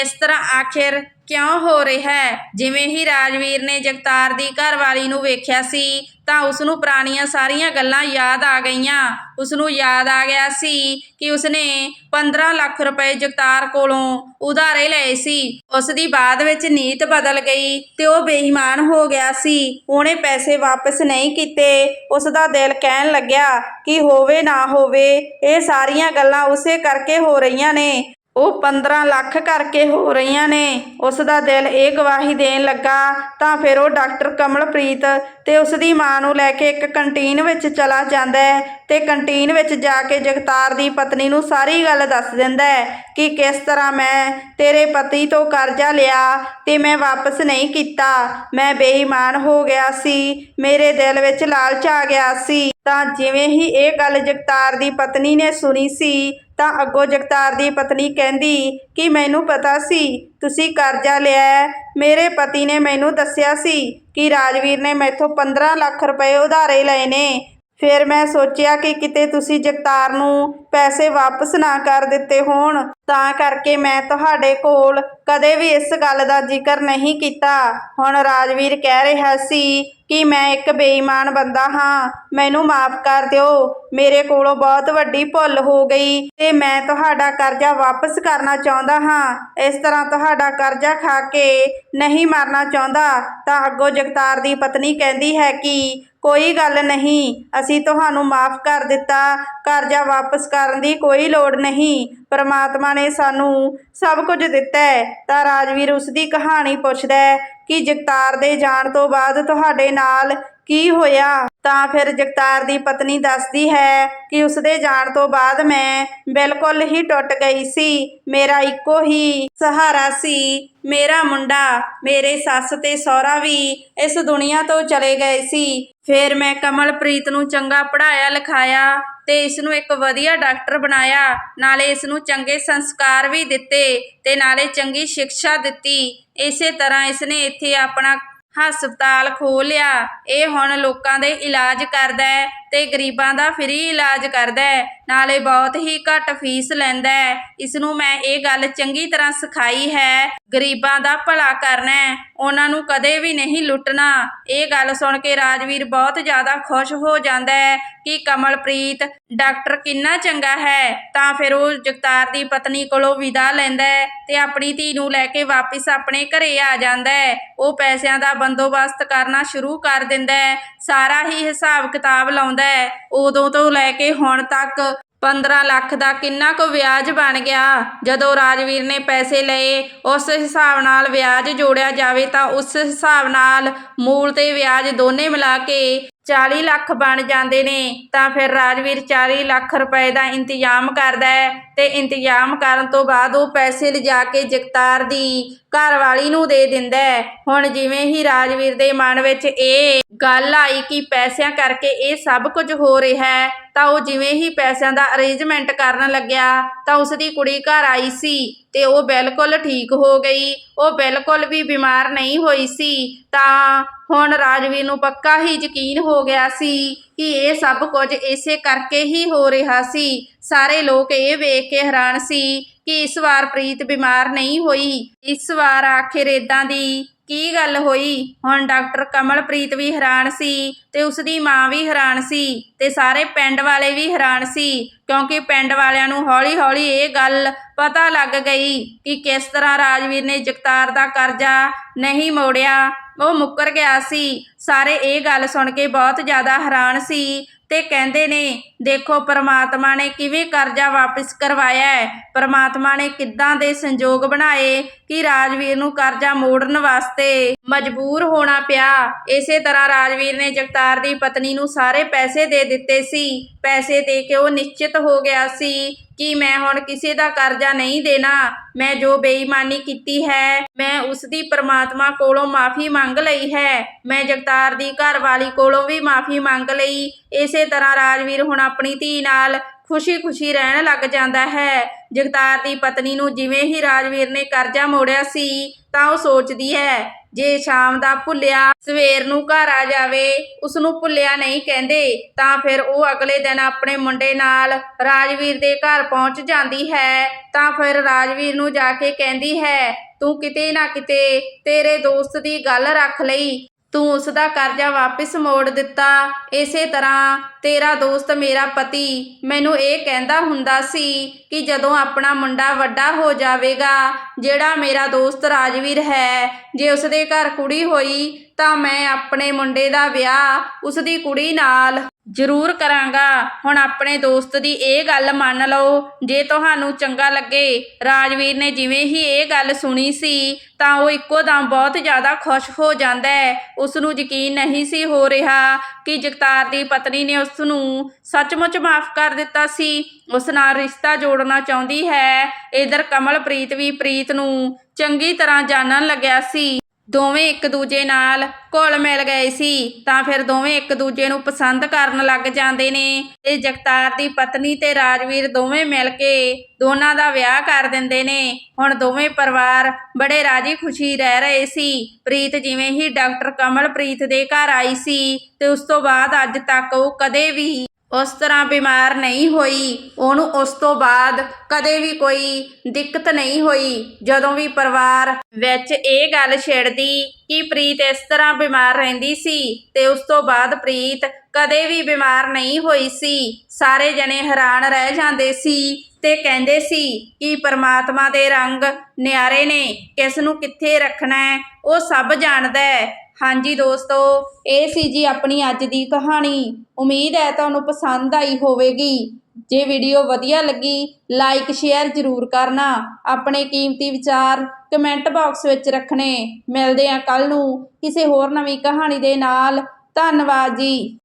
ਇਸ ਤਰ੍ਹਾਂ ਆਖਿਰ ਕਿਉਂ ਹੋ ਰਿਹਾ ਹੈ? ਜਿਵੇਂ ਹੀ ਰਾਜਵੀਰ ਨੇ ਜਗਤਾਰ ਦੀ ਘਰਵਾਲੀ ਨੂੰ ਵੇਖਿਆ ਸੀ, ਤਾਂ ਉਸ ਨੂੰ ਪੁਰਾਣੀਆਂ ਸਾਰੀਆਂ ਗੱਲਾਂ ਯਾਦ ਆ ਗਈਆਂ। ਉਸ ਨੂੰ ਯਾਦ ਆ ਗਿਆ ਸੀ ਕਿ ਉਸਨੇ 15 ਲੱਖ ਰੁਪਏ ਜਗਤਾਰ ਕੋਲੋਂ ਉਧਾਰੇ ਲਏ ਸੀ। ਉਸ ਦੀ ਬਾਅਦ ਵਿੱਚ ਨੀਤ ਬਦਲ ਗਈ ਤੇ ਉਹ ਬੇਈਮਾਨ ਹੋ ਗਿਆ ਸੀ। ਉਹਨੇ ਪੈਸੇ ਵਾਪਸ ਨਹੀਂ ਕੀਤੇ। ਉਸ ਦਾ ਦਿਲ ਕਹਿਣ ਲੱਗਿਆ ਕਿ ਹੋਵੇ ਨਾ ਹੋਵੇ, ਇਹ ਸਾਰੀਆਂ ਗੱਲਾਂ ਉਸੇ ਕਰਕੇ ਹੋ ਰਹੀਆਂ ਨੇ। ਉਹ 15 ਲੱਖ ਕਰਕੇ ਹੋ ਰਹੀਆਂ ਨੇ। ਉਸ ਦਾ ਦਿਲ ਇਹ ਗਵਾਹੀ ਦੇਣ ਲੱਗਾ ਤਾਂ ਫਿਰ ਉਹ ਡਾਕਟਰ ਕਮਲਪ੍ਰੀਤ ਤੇ ਉਸ ਦੀ ਮਾਂ ਨੂੰ ਲੈ ਕੇ ਇੱਕ ਕੰਟੀਨ ਵਿੱਚ ਚਲਾ ਜਾਂਦਾ ਹੈ ਤੇ ਕੰਟੀਨ ਵਿੱਚ ਜਾ ਕੇ ਜਗਤਾਰ ਦੀ ਪਤਨੀ ਨੂੰ ਸਾਰੀ ਗੱਲ ਦੱਸ ਦਿੰਦਾ ਹੈ ਕਿ ਕਿਸ ਤਰ੍ਹਾਂ ਮੈਂ ਤੇਰੇ ਪਤੀ ਤੋਂ ਕਰਜ਼ਾ ਲਿਆ ਤੇ ਮੈਂ ਵਾਪਸ ਨਹੀਂ ਕੀਤਾ। ਮੈਂ ਬੇਈਮਾਨ ਹੋ ਗਿਆ ਸੀ। ਮੇਰੇ ਦਿਲ ਵਿੱਚ ਲਾਲਚ ਆ ਗਿਆ ਸੀ। ਤਾਂ ਜਿਵੇਂ ਹੀ ਇਹ ਗੱਲ ਜਗਤਾਰ ਦੀ ਪਤਨੀ ਨੇ ਸੁਣੀ ਸੀ ਤਾਂ ਅੱਗੋਂ ਜਗਤਾਰ ਦੀ ਪਤਨੀ ਕਹਿੰਦੀ, ਕਿ ਮੈਨੂੰ ਪਤਾ ਸੀ? ਤੁਸੀਂ ਕਰਜ਼ਾ ਲਿਆ ਮੇਰੇ ਪਤੀ ਨੇ ਮੈਨੂੰ ਦੱਸਿਆ ਸੀ ਕਿ ਰਾਜਵੀਰ ਨੇ ਮੈਥੋਂ 15 ਲੱਖ ਰੁਪਏ ਉਧਾਰੇ ਲਏ ਨੇ। ਫਿਰ ਮੈਂ ਸੋਚਿਆ ਕਿ ਕਿਤੇ ਤੁਸੀਂ ਜਗਤਾਰ ਨੂੰ ਪੈਸੇ ਵਾਪਸ ਨਾ ਕਰ ਦਿੱਤੇ ਹੋਣ, ਤਾਂ ਕਰਕੇ ਮੈਂ ਤੁਹਾਡੇ ਕੋਲ ਕਦੇ ਵੀ ਇਸ ਗੱਲ ਦਾ ਜ਼ਿਕਰ ਨਹੀਂ ਕੀਤਾ। ਹੁਣ ਰਾਜਵੀਰ ਕਹਿ ਰਿਹਾ ਸੀ ਕਿ ਮੈਂ ਇੱਕ ਬੇਈਮਾਨ ਬੰਦਾ ਹਾਂ, ਮੈਨੂੰ ਮਾਫ ਕਰ ਦਿਓ, ਮੇਰੇ ਕੋਲੋਂ ਬਹੁਤ ਵੱਡੀ ਭੁੱਲ ਹੋ ਗਈ ਤੇ ਮੈਂ ਤੁਹਾਡਾ ਕਰਜ਼ਾ ਵਾਪਸ ਕਰਨਾ ਚਾਹੁੰਦਾ ਹਾਂ। ਇਸ ਤਰ੍ਹਾਂ ਤੁਹਾਡਾ ਕਰਜ਼ਾ ਖਾ ਕੇ ਨਹੀਂ ਮਰਨਾ ਚਾਹੁੰਦਾ, ਤਾਂ ਅੱਗੋਂ ਜਗਤਾਰ ਦੀ ਪਤਨੀ ਕਹਿੰਦੀ ਹੈ ਕਿ ਕੋਈ ਗੱਲ ਨਹੀਂ, ਅਸੀਂ ਤੁਹਾਨੂੰ ਮਾਫ ਕਰ ਦਿੱਤਾ, ਕਰਜ਼ਾ ਵਾਪਸ ਕਰਨ ਦੀ ਕੋਈ ਲੋੜ ਨਹੀਂ। ਪਰਮਾਤਮਾ ਨੇ ਸਾਨੂੰ ਸਭ ਕੁਝ ਦਿੱਤਾ ਹੈ। ਤਾਂ ਰਾਜਵੀਰ ਉਸ ਦੀ ਕਹਾਣੀ ਪੁੱਛਦਾ ਹੈ ਕਿ ਜਗਤਾਰ ਦੇ ਜਾਣ ਤੋਂ ਬਾਅਦ ਤੁਹਾਡੇ ਨਾਲ ਕੀ ਹੋਇਆ? ਤਾਂ ਫਿਰ ਜਗਤਾਰ ਦੀ ਪਤਨੀ ਦੱਸਦੀ ਹੈ ਕਿ ਉਸਦੇ ਜਾਣ ਤੋਂ ਬਾਅਦ ਮੈਂ ਬਿਲਕੁਲ ਹੀ ਟੁੱਟ ਗਈ ਸੀ। ਮੇਰਾ ਇੱਕੋ ਹੀ ਸਹਾਰਾ ਸੀ। ਮੇਰਾ ਮੁੰਡਾ, ਮੇਰੇ ਸੱਸ ਤੇ ਸਹੁਰਾ ਵੀ ਇਸ ਦੁਨੀਆ ਤੋਂ ਚਲੇ ਗਏ ਸੀ। ਫਿਰ ਮੈਂ ਕਮਲਪ੍ਰੀਤ ਨੂੰ ਚੰਗਾ ਪੜ੍ਹਾਇਆ, ਲਿਖਾਇਆ ਤੇ ਇਸ ਨੂੰ ਇੱਕ ਵਧੀਆ ਡਾਕਟਰ ਬਣਾਇਆ। ਨਾਲੇ ਇਸ ਨੂੰ ਚੰਗੇ ਸੰਸਕਾਰ ਵੀ ਦਿੱਤੇ ਤੇ ਨਾਲੇ ਚੰਗੀ ਸਿੱਖਿਆ ਦਿੱਤੀ। ਇਸੇ ਤਰ੍ਹਾਂ ਇਸ ਨੇ ਇੱਥੇ ਆਪਣਾ ਹਸਪਤਾਲ ਖੋਲ੍ਹ ਲਿਆ। ਇਹ ਹੁਣ ਲੋਕਾਂ ਦੇ ਇਲਾਜ ਕਰਦਾ ਹੈ। ਅਤੇ ਗਰੀਬਾਂ ਦਾ ਫ੍ਰੀ ਇਲਾਜ ਕਰਦਾ ਹੈ, ਨਾਲੇ ਬਹੁਤ ਹੀ ਘੱਟ ਫੀਸ ਲੈਂਦਾ ਹੈ। ਇਸ ਨੂੰ ਮੈਂ ਇਹ ਗੱਲ ਚੰਗੀ ਤਰ੍ਹਾਂ ਸਿਖਾਈ ਹੈ, ਗਰੀਬਾਂ ਦਾ ਭਲਾ ਕਰਨਾ ਹੈ, ਉਹਨਾਂ ਨੂੰ ਕਦੇ ਵੀ ਨਹੀਂ ਲੁੱਟਣਾ। ਇਹ ਗੱਲ ਸੁਣ ਕੇ ਰਾਜਵੀਰ ਬਹੁਤ ਜ਼ਿਆਦਾ ਖੁਸ਼ ਹੋ ਜਾਂਦਾ ਹੈ ਕਿ ਕਮਲਪ੍ਰੀਤ, ਡਾਕਟਰ ਕਿੰਨਾ ਚੰਗਾ ਹੈ, ਤਾਂ ਫਿਰ ਉਹ ਜਗਤਾਰ ਦੀ ਪਤਨੀ ਕੋਲੋਂ ਵਿਦਾ ਲੈਂਦਾ ਹੈ ਤੇ ਆਪਣੀ ਧੀ ਨੂੰ ਲੈ ਕੇ ਵਾਪਿਸ ਆਪਣੇ ਘਰੇ ਆ ਜਾਂਦਾ ਹੈ। ਉਹ ਪੈਸਿਆਂ ਦਾ ਬੰਦੋਬਸਤ ਕਰਨਾ ਸ਼ੁਰੂ ਕਰ ਦਿੰਦਾ ਹੈ, ਸਾਰਾ ਹੀ ਹਿਸਾਬ ਕਿਤਾਬ ਲਾਉਂਦਾ ਹੈ। ਉਦੋਂ ਤੋਂ ਲੈ ਕੇ ਹੁਣ ਤੱਕ 15 ਲੱਖ ਦਾ ਕਿੰਨਾ ਕੁ ਵਿਆਜ ਬਣ ਗਿਆ। ਜਦੋਂ ਰਾਜਵੀਰ ਨੇ ਪੈਸੇ ਲਏ, ਉਸ ਹਿਸਾਬ ਨਾਲ ਵਿਆਜ ਜੋੜਿਆ ਜਾਵੇ ਤਾਂ ਉਸ ਹਿਸਾਬ ਨਾਲ ਮੂਲ ਤੇ ਵਿਆਜ ਦੋਨੇ ਮਿਲਾ ਕੇ 40 ਲੱਖ ਬਣ ਜਾਂਦੇ ਨੇ। ਤਾਂ ਫਿਰ ਰਾਜਵੀਰ 40 ਲੱਖ ਰੁਪਏ ਦਾ ਇੰਤਜ਼ਾਮ ਕਰਦਾ ਹੈ ਤੇ ਇੰਤਜ਼ਾਮ ਕਰਨ ਤੋਂ ਬਾਅਦ ਉਹ ਪੈਸੇ ਲਿਜਾ ਕੇ ਜਗਤਾਰ ਦੀ ਘਰਵਾਲੀ ਨੂੰ ਦੇ ਦਿੰਦਾ ਹੈ। ਹੁਣ ਜਿਵੇਂ ਹੀ ਰਾਜਵੀਰ ਦੇ ਮਨ ਵਿੱਚ ਇਹ ਗੱਲ ਆਈ ਕਿ ਪੈਸਿਆਂ ਕਰਕੇ ਇਹ ਸਭ ਕੁਝ ਹੋ ਰਿਹਾ ਹੈ, ਤਾਂ ਉਹ ਜਿਵੇਂ ਹੀ ਪੈਸਿਆਂ ਦਾ ਅਰੇਂਜਮੈਂਟ ਕਰਨ ਲੱਗਿਆ, ਤਾਂ ਉਸ ਦੀ ਕੁੜੀ ਘਰ ਆਈ ਸੀ ਤੇ ਉਹ ਬਿਲਕੁਲ ਠੀਕ ਹੋ ਗਈ। ਉਹ ਬਿਲਕੁਲ ਵੀ ਬਿਮਾਰ ਨਹੀਂ ਹੋਈ ਸੀ, ਤਾਂ ਹੁਣ ਰਾਜਵੀਰ ਨੂੰ ਪੱਕਾ ਹੀ ਯਕੀਨ ਹੋ ਗਿਆ ਸੀ ਕਿ ਇਹ ਸਭ ਕੁਝ ਇਸੇ ਕਰਕੇ ਹੀ ਹੋ ਰਿਹਾ ਸੀ। ਸਾਰੇ ਲੋਕ ਇਹ ਵੇਖ ਕੇ ਹੈਰਾਨ ਸੀ ਕਿ ਇਸ ਵਾਰ ਪ੍ਰੀਤ ਬਿਮਾਰ ਨਹੀਂ ਹੋਈ। ਇਸ ਵਾਰ ਆਖਿਰ ਇਦਾਂ ਦੀ ਕੀ ਗੱਲ ਹੋਈ? ਹੁਣ ਡਾਕਟਰ ਕਮਲਪ੍ਰੀਤ ਵੀ ਹੈਰਾਨ ਸੀ ਤੇ ਉਸ ਦੀ ਮਾਂ ਵੀ ਹੈਰਾਨ ਸੀ ਤੇ ਸਾਰੇ ਪਿੰਡ ਵਾਲੇ ਵੀ ਹੈਰਾਨ ਸੀ ਕਿਉਂਕਿ ਪਿੰਡ ਵਾਲਿਆਂ ਨੂੰ ਹੌਲੀ-ਹੌਲੀ ਇਹ ਗੱਲ ਪਤਾ ਲੱਗ ਗਈ ਕਿ ਕਿਸ ਤਰ੍ਹਾਂ ਰਾਜਵੀਰ ਨੇ ਜਗਤਾਰ ਦਾ ਕਰਜ਼ਾ ਨਹੀਂ ਮੋੜਿਆ। ਉਹ ਮੁੱਕਰ ਗਿਆ ਸੀ। ਸਾਰੇ ਇਹ ਗੱਲ ਸੁਣ ਕੇ ਬਹੁਤ ਜ਼ਿਆਦਾ ਹੈਰਾਨ ਸੀ। ਤੇ ਕਹਿੰਦੇ ਨੇ, ਦੇਖੋ ਪਰਮਾਤਮਾ ਨੇ ਕਿਵੇਂ ਕਰਜ਼ਾ ਵਾਪਸ ਕਰਵਾਇਆ ਹੈ। ਪ੍ਰਮਾਤਮਾ ਨੇ ਕਿੱਦਾਂ ਦੇ ਸੰਜੋਗ ਬਣਾਏ ਕਿ ਰਾਜਵੀਰ ਨੂੰ ਕਰਜ਼ਾ ਮੋੜਨ ਵਾਸਤੇ ਮਜਬੂਰ ਹੋਣਾ ਪਿਆ। ਇਸੇ ਤਰ੍ਹਾਂ ਰਾਜਵੀਰ ਨੇ ਜਗਤਾਰ ਦੀ ਪਤਨੀ ਨੂੰ ਸਾਰੇ ਪੈਸੇ ਦੇ ਦਿੱਤੇ ਸੀ। ਪੈਸੇ ਦੇ ਕੇ ਉਹ ਨਿਸ਼ਚਿਤ ਹੋ ਗਿਆ ਸੀ ਕਿ ਮੈਂ ਹੁਣ ਕਿਸੇ ਦਾ ਕਰਜ਼ਾ ਨਹੀਂ ਦੇਣਾ, ਮੈਂ ਜੋ ਬੇਈਮਾਨੀ ਕੀਤੀ ਹੈ, ਮੈਂ ਉਸ ਦੀ ਪ੍ਰਮਾਤਮਾ ਕੋਲੋਂ ਮਾਫੀ ਮੰਗ ਲਈ ਹੈ, ਮੈਂ ਜਗਤਾਰ ਦੀ ਘਰਵਾਲੀ ਕੋਲੋਂ ਵੀ ਮਾਫੀ ਮੰਗ ਲਈ। ਇਸੇ ਤਰ੍ਹਾਂ ਰਾਜਵੀਰ ਹੁਣ ਆਪਣੀ ਧੀ ਨਾਲ ਖੁਸ਼ੀ-ਖੁਸ਼ੀ ਰਹਿਣ ਲੱਗ ਜਾਂਦਾ ਹੈ। ਜਗਤਾਰ ਦੀ ਪਤਨੀ ਨੂੰ ਜਿਵੇਂ ਹੀ ਰਾਜਵੀਰ ਨੇ ਕਰਜ਼ਾ ਮੋੜਿਆ ਸੀ, ਤਾਂ ਉਹ ਸੋਚਦੀ ਹੈ ਜੇ ਸ਼ਾਮ ਦਾ ਭੁੱਲਿਆ ਸਵੇਰ ਨੂੰ ਘਰ ਆ ਜਾਵੇ ਉਸ ਨੂੰ ਭੁੱਲਿਆ ਨਹੀਂ ਕਹਿੰਦੇ, ਤਾਂ ਫਿਰ ਉਹ ਅਗਲੇ ਦਿਨ ਆਪਣੇ ਮੁੰਡੇ ਨਾਲ ਰਾਜਵੀਰ ਦੇ ਘਰ ਪਹੁੰਚ ਜਾਂਦੀ ਹੈ। ਤਾਂ ਫਿਰ ਰਾਜਵੀਰ ਨੂੰ ਜਾ ਕੇ ਕਹਿੰਦੀ ਹੈ, ਤੂੰ ਕਿਤੇ ਨਾ ਕਿਤੇ ਤੇਰੇ ਦੋਸਤ ਦੀ ਗੱਲ ਰੱਖ ਲਈ। ਤੂੰ ਉਸ ਦਾ ਕਰਜ਼ਾ ਵਾਪਿਸ ਮੋੜ ਦਿੱਤਾ। ਇਸੇ ਤਰ੍ਹਾਂ ਤੇਰਾ ਦੋਸਤ ਮੇਰਾ ਪਤੀ ਮੈਨੂੰ ਇਹ ਕਹਿੰਦਾ ਹੁੰਦਾ ਸੀ ਕਿ ਜਦੋਂ ਆਪਣਾ ਮੁੰਡਾ ਵੱਡਾ ਹੋ ਜਾਵੇਗਾ, ਜਿਹੜਾ ਮੇਰਾ ਦੋਸਤ ਰਾਜਵੀਰ ਹੈ, ਜੇ ਉਸ ਦੇ ਘਰ ਕੁੜੀ ਹੋਈ ਤਾਂ ਮੈਂ ਆਪਣੇ ਮੁੰਡੇ ਦਾ ਵਿਆਹ ਉਸ ਦੀ ਕੁੜੀ ਨਾਲ। ਜ਼ਰੂਰ ਕਰਾਂਗਾ। ਹੁਣ ਆਪਣੇ ਦੋਸਤ ਦੀ ਇਹ ਗੱਲ ਮੰਨ ਲਓ। ਜੇ ਤੁਹਾਨੂੰ ਚੰਗਾ ਲੱਗੇ, ਰਾਜਵੀਰ ਨੇ ਜਿਵੇਂ ਹੀ ਇਹ ਗੱਲ ਸੁਣੀ ਸੀ, ਤਾਂ ਉਹ ਇੱਕੋ ਦਮ ਬਹੁਤ ਜ਼ਿਆਦਾ ਖੁਸ਼ ਹੋ ਜਾਂਦਾ ਹੈ। ਉਸ ਨੂੰ ਯਕੀਨ ਨਹੀਂ ਸੀ ਹੋ ਰਿਹਾ ਕਿ ਜਗਤਾਰ ਦੀ ਪਤਨੀ ਨੇ ਉਸ ਨੂੰ ਸੱਚਮੁੱਚ ਮਾਫ ਕਰ ਦਿੱਤਾ ਸੀ। ਉਸ ਨਾਲ ਰਿਸ਼ਤਾ ਜੋੜਨਾ ਚਾਹੁੰਦੀ ਹੈ। ਇਧਰ ਕਮਲਪ੍ਰੀਤ ਵੀ ਪ੍ਰੀਤ ਨੂੰ ਚੰਗੀ ਤਰ੍ਹਾਂ ਜਾਣਨ ਲੱਗਿਆ ਸੀ। ਦੋਵੇਂ ਇੱਕ ਦੂਜੇ ਨਾਲ ਘੁਲ ਮਿਲ ਗਏ ਸੀ, ਤਾਂ ਫਿਰ ਦੋਵੇਂ ਇੱਕ ਦੂਜੇ ਨੂੰ ਪਸੰਦ ਕਰਨ ਲੱਗ ਜਾਂਦੇ ਨੇ। ਤੇ ਜਗਤਾਰ ਦੀ ਪਤਨੀ ਤੇ ਰਾਜਵੀਰ ਦੋਵੇਂ ਮਿਲ ਕੇ ਦੋਨਾਂ ਦਾ ਵਿਆਹ ਕਰ ਦਿੰਦੇ ਨੇ। ਹੁਣ ਦੋਵੇਂ ਪਰਿਵਾਰ ਬੜੇ ਰਾਜੀ ਖੁਸ਼ੀ ਰਹਿ ਰਹੇ ਸੀ। ਪ੍ਰੀਤ ਜਿਵੇਂ ਹੀ ਡਾਕਟਰ ਕਮਲਪ੍ਰੀਤ ਦੇ ਘਰ ਆਈ ਸੀ, ਤੇ ਉਸ ਤੋਂ ਬਾਅਦ ਅੱਜ ਤੱਕ ਉਹ ਕਦੇ ਵੀ ਉਸ ਤਰ੍ਹਾਂ ਬਿਮਾਰ ਨਹੀਂ ਹੋਈ। ਉਹਨੂੰ ਉਸ ਤੋਂ ਬਾਅਦ ਕਦੇ ਵੀ ਕੋਈ ਦਿੱਕਤ ਨਹੀਂ ਹੋਈ। ਜਦੋਂ ਵੀ ਪਰਿਵਾਰ ਵਿੱਚ ਇਹ ਗੱਲ ਛੇੜਦੀ ਕਿ ਪ੍ਰੀਤ ਇਸ ਤਰ੍ਹਾਂ ਬਿਮਾਰ ਰਹਿੰਦੀ ਸੀ ਤੇ ਉਸ ਤੋਂ ਬਾਅਦ ਪ੍ਰੀਤ ਕਦੇ ਵੀ ਬਿਮਾਰ ਨਹੀਂ ਹੋਈ ਸੀ। ਸਾਰੇ ਜਣੇ ਹੈਰਾਨ ਰਹਿ ਜਾਂਦੇ ਸੀ ਤੇ ਕਹਿੰਦੇ ਸੀ ਕਿ ਪਰਮਾਤਮਾ ਦੇ ਰੰਗ ਨਿਆਰੇ ਨੇ, ਕਿਸ ਨੂੰ ਕਿੱਥੇ ਰੱਖਣਾ ਉਹ ਸਭ ਜਾਣਦਾ ਹੈ। ਹਾਂਜੀ ਦੋਸਤੋ, ਇਹ ਸੀ ਜੀ ਆਪਣੀ ਅੱਜ ਦੀ ਕਹਾਣੀ। ਉਮੀਦ ਹੈ ਤੁਹਾਨੂੰ ਪਸੰਦ ਆਈ ਹੋਵੇਗੀ। ਜੇ ਵੀਡੀਓ ਵਧੀਆ ਲੱਗੀ ਲਾਈਕ ਸ਼ੇਅਰ ਜ਼ਰੂਰ ਕਰਨਾ। ਆਪਣੇ ਕੀਮਤੀ ਵਿਚਾਰ ਕਮੈਂਟ ਬਾਕਸ ਵਿੱਚ ਰੱਖਣੇ। ਮਿਲਦੇ ਆ ਕੱਲ ਨੂੰ ਕਿਸੇ ਹੋਰ ਨਵੀਂ ਕਹਾਣੀ ਦੇ ਨਾਲ। ਧੰਨਵਾਦ ਜੀ।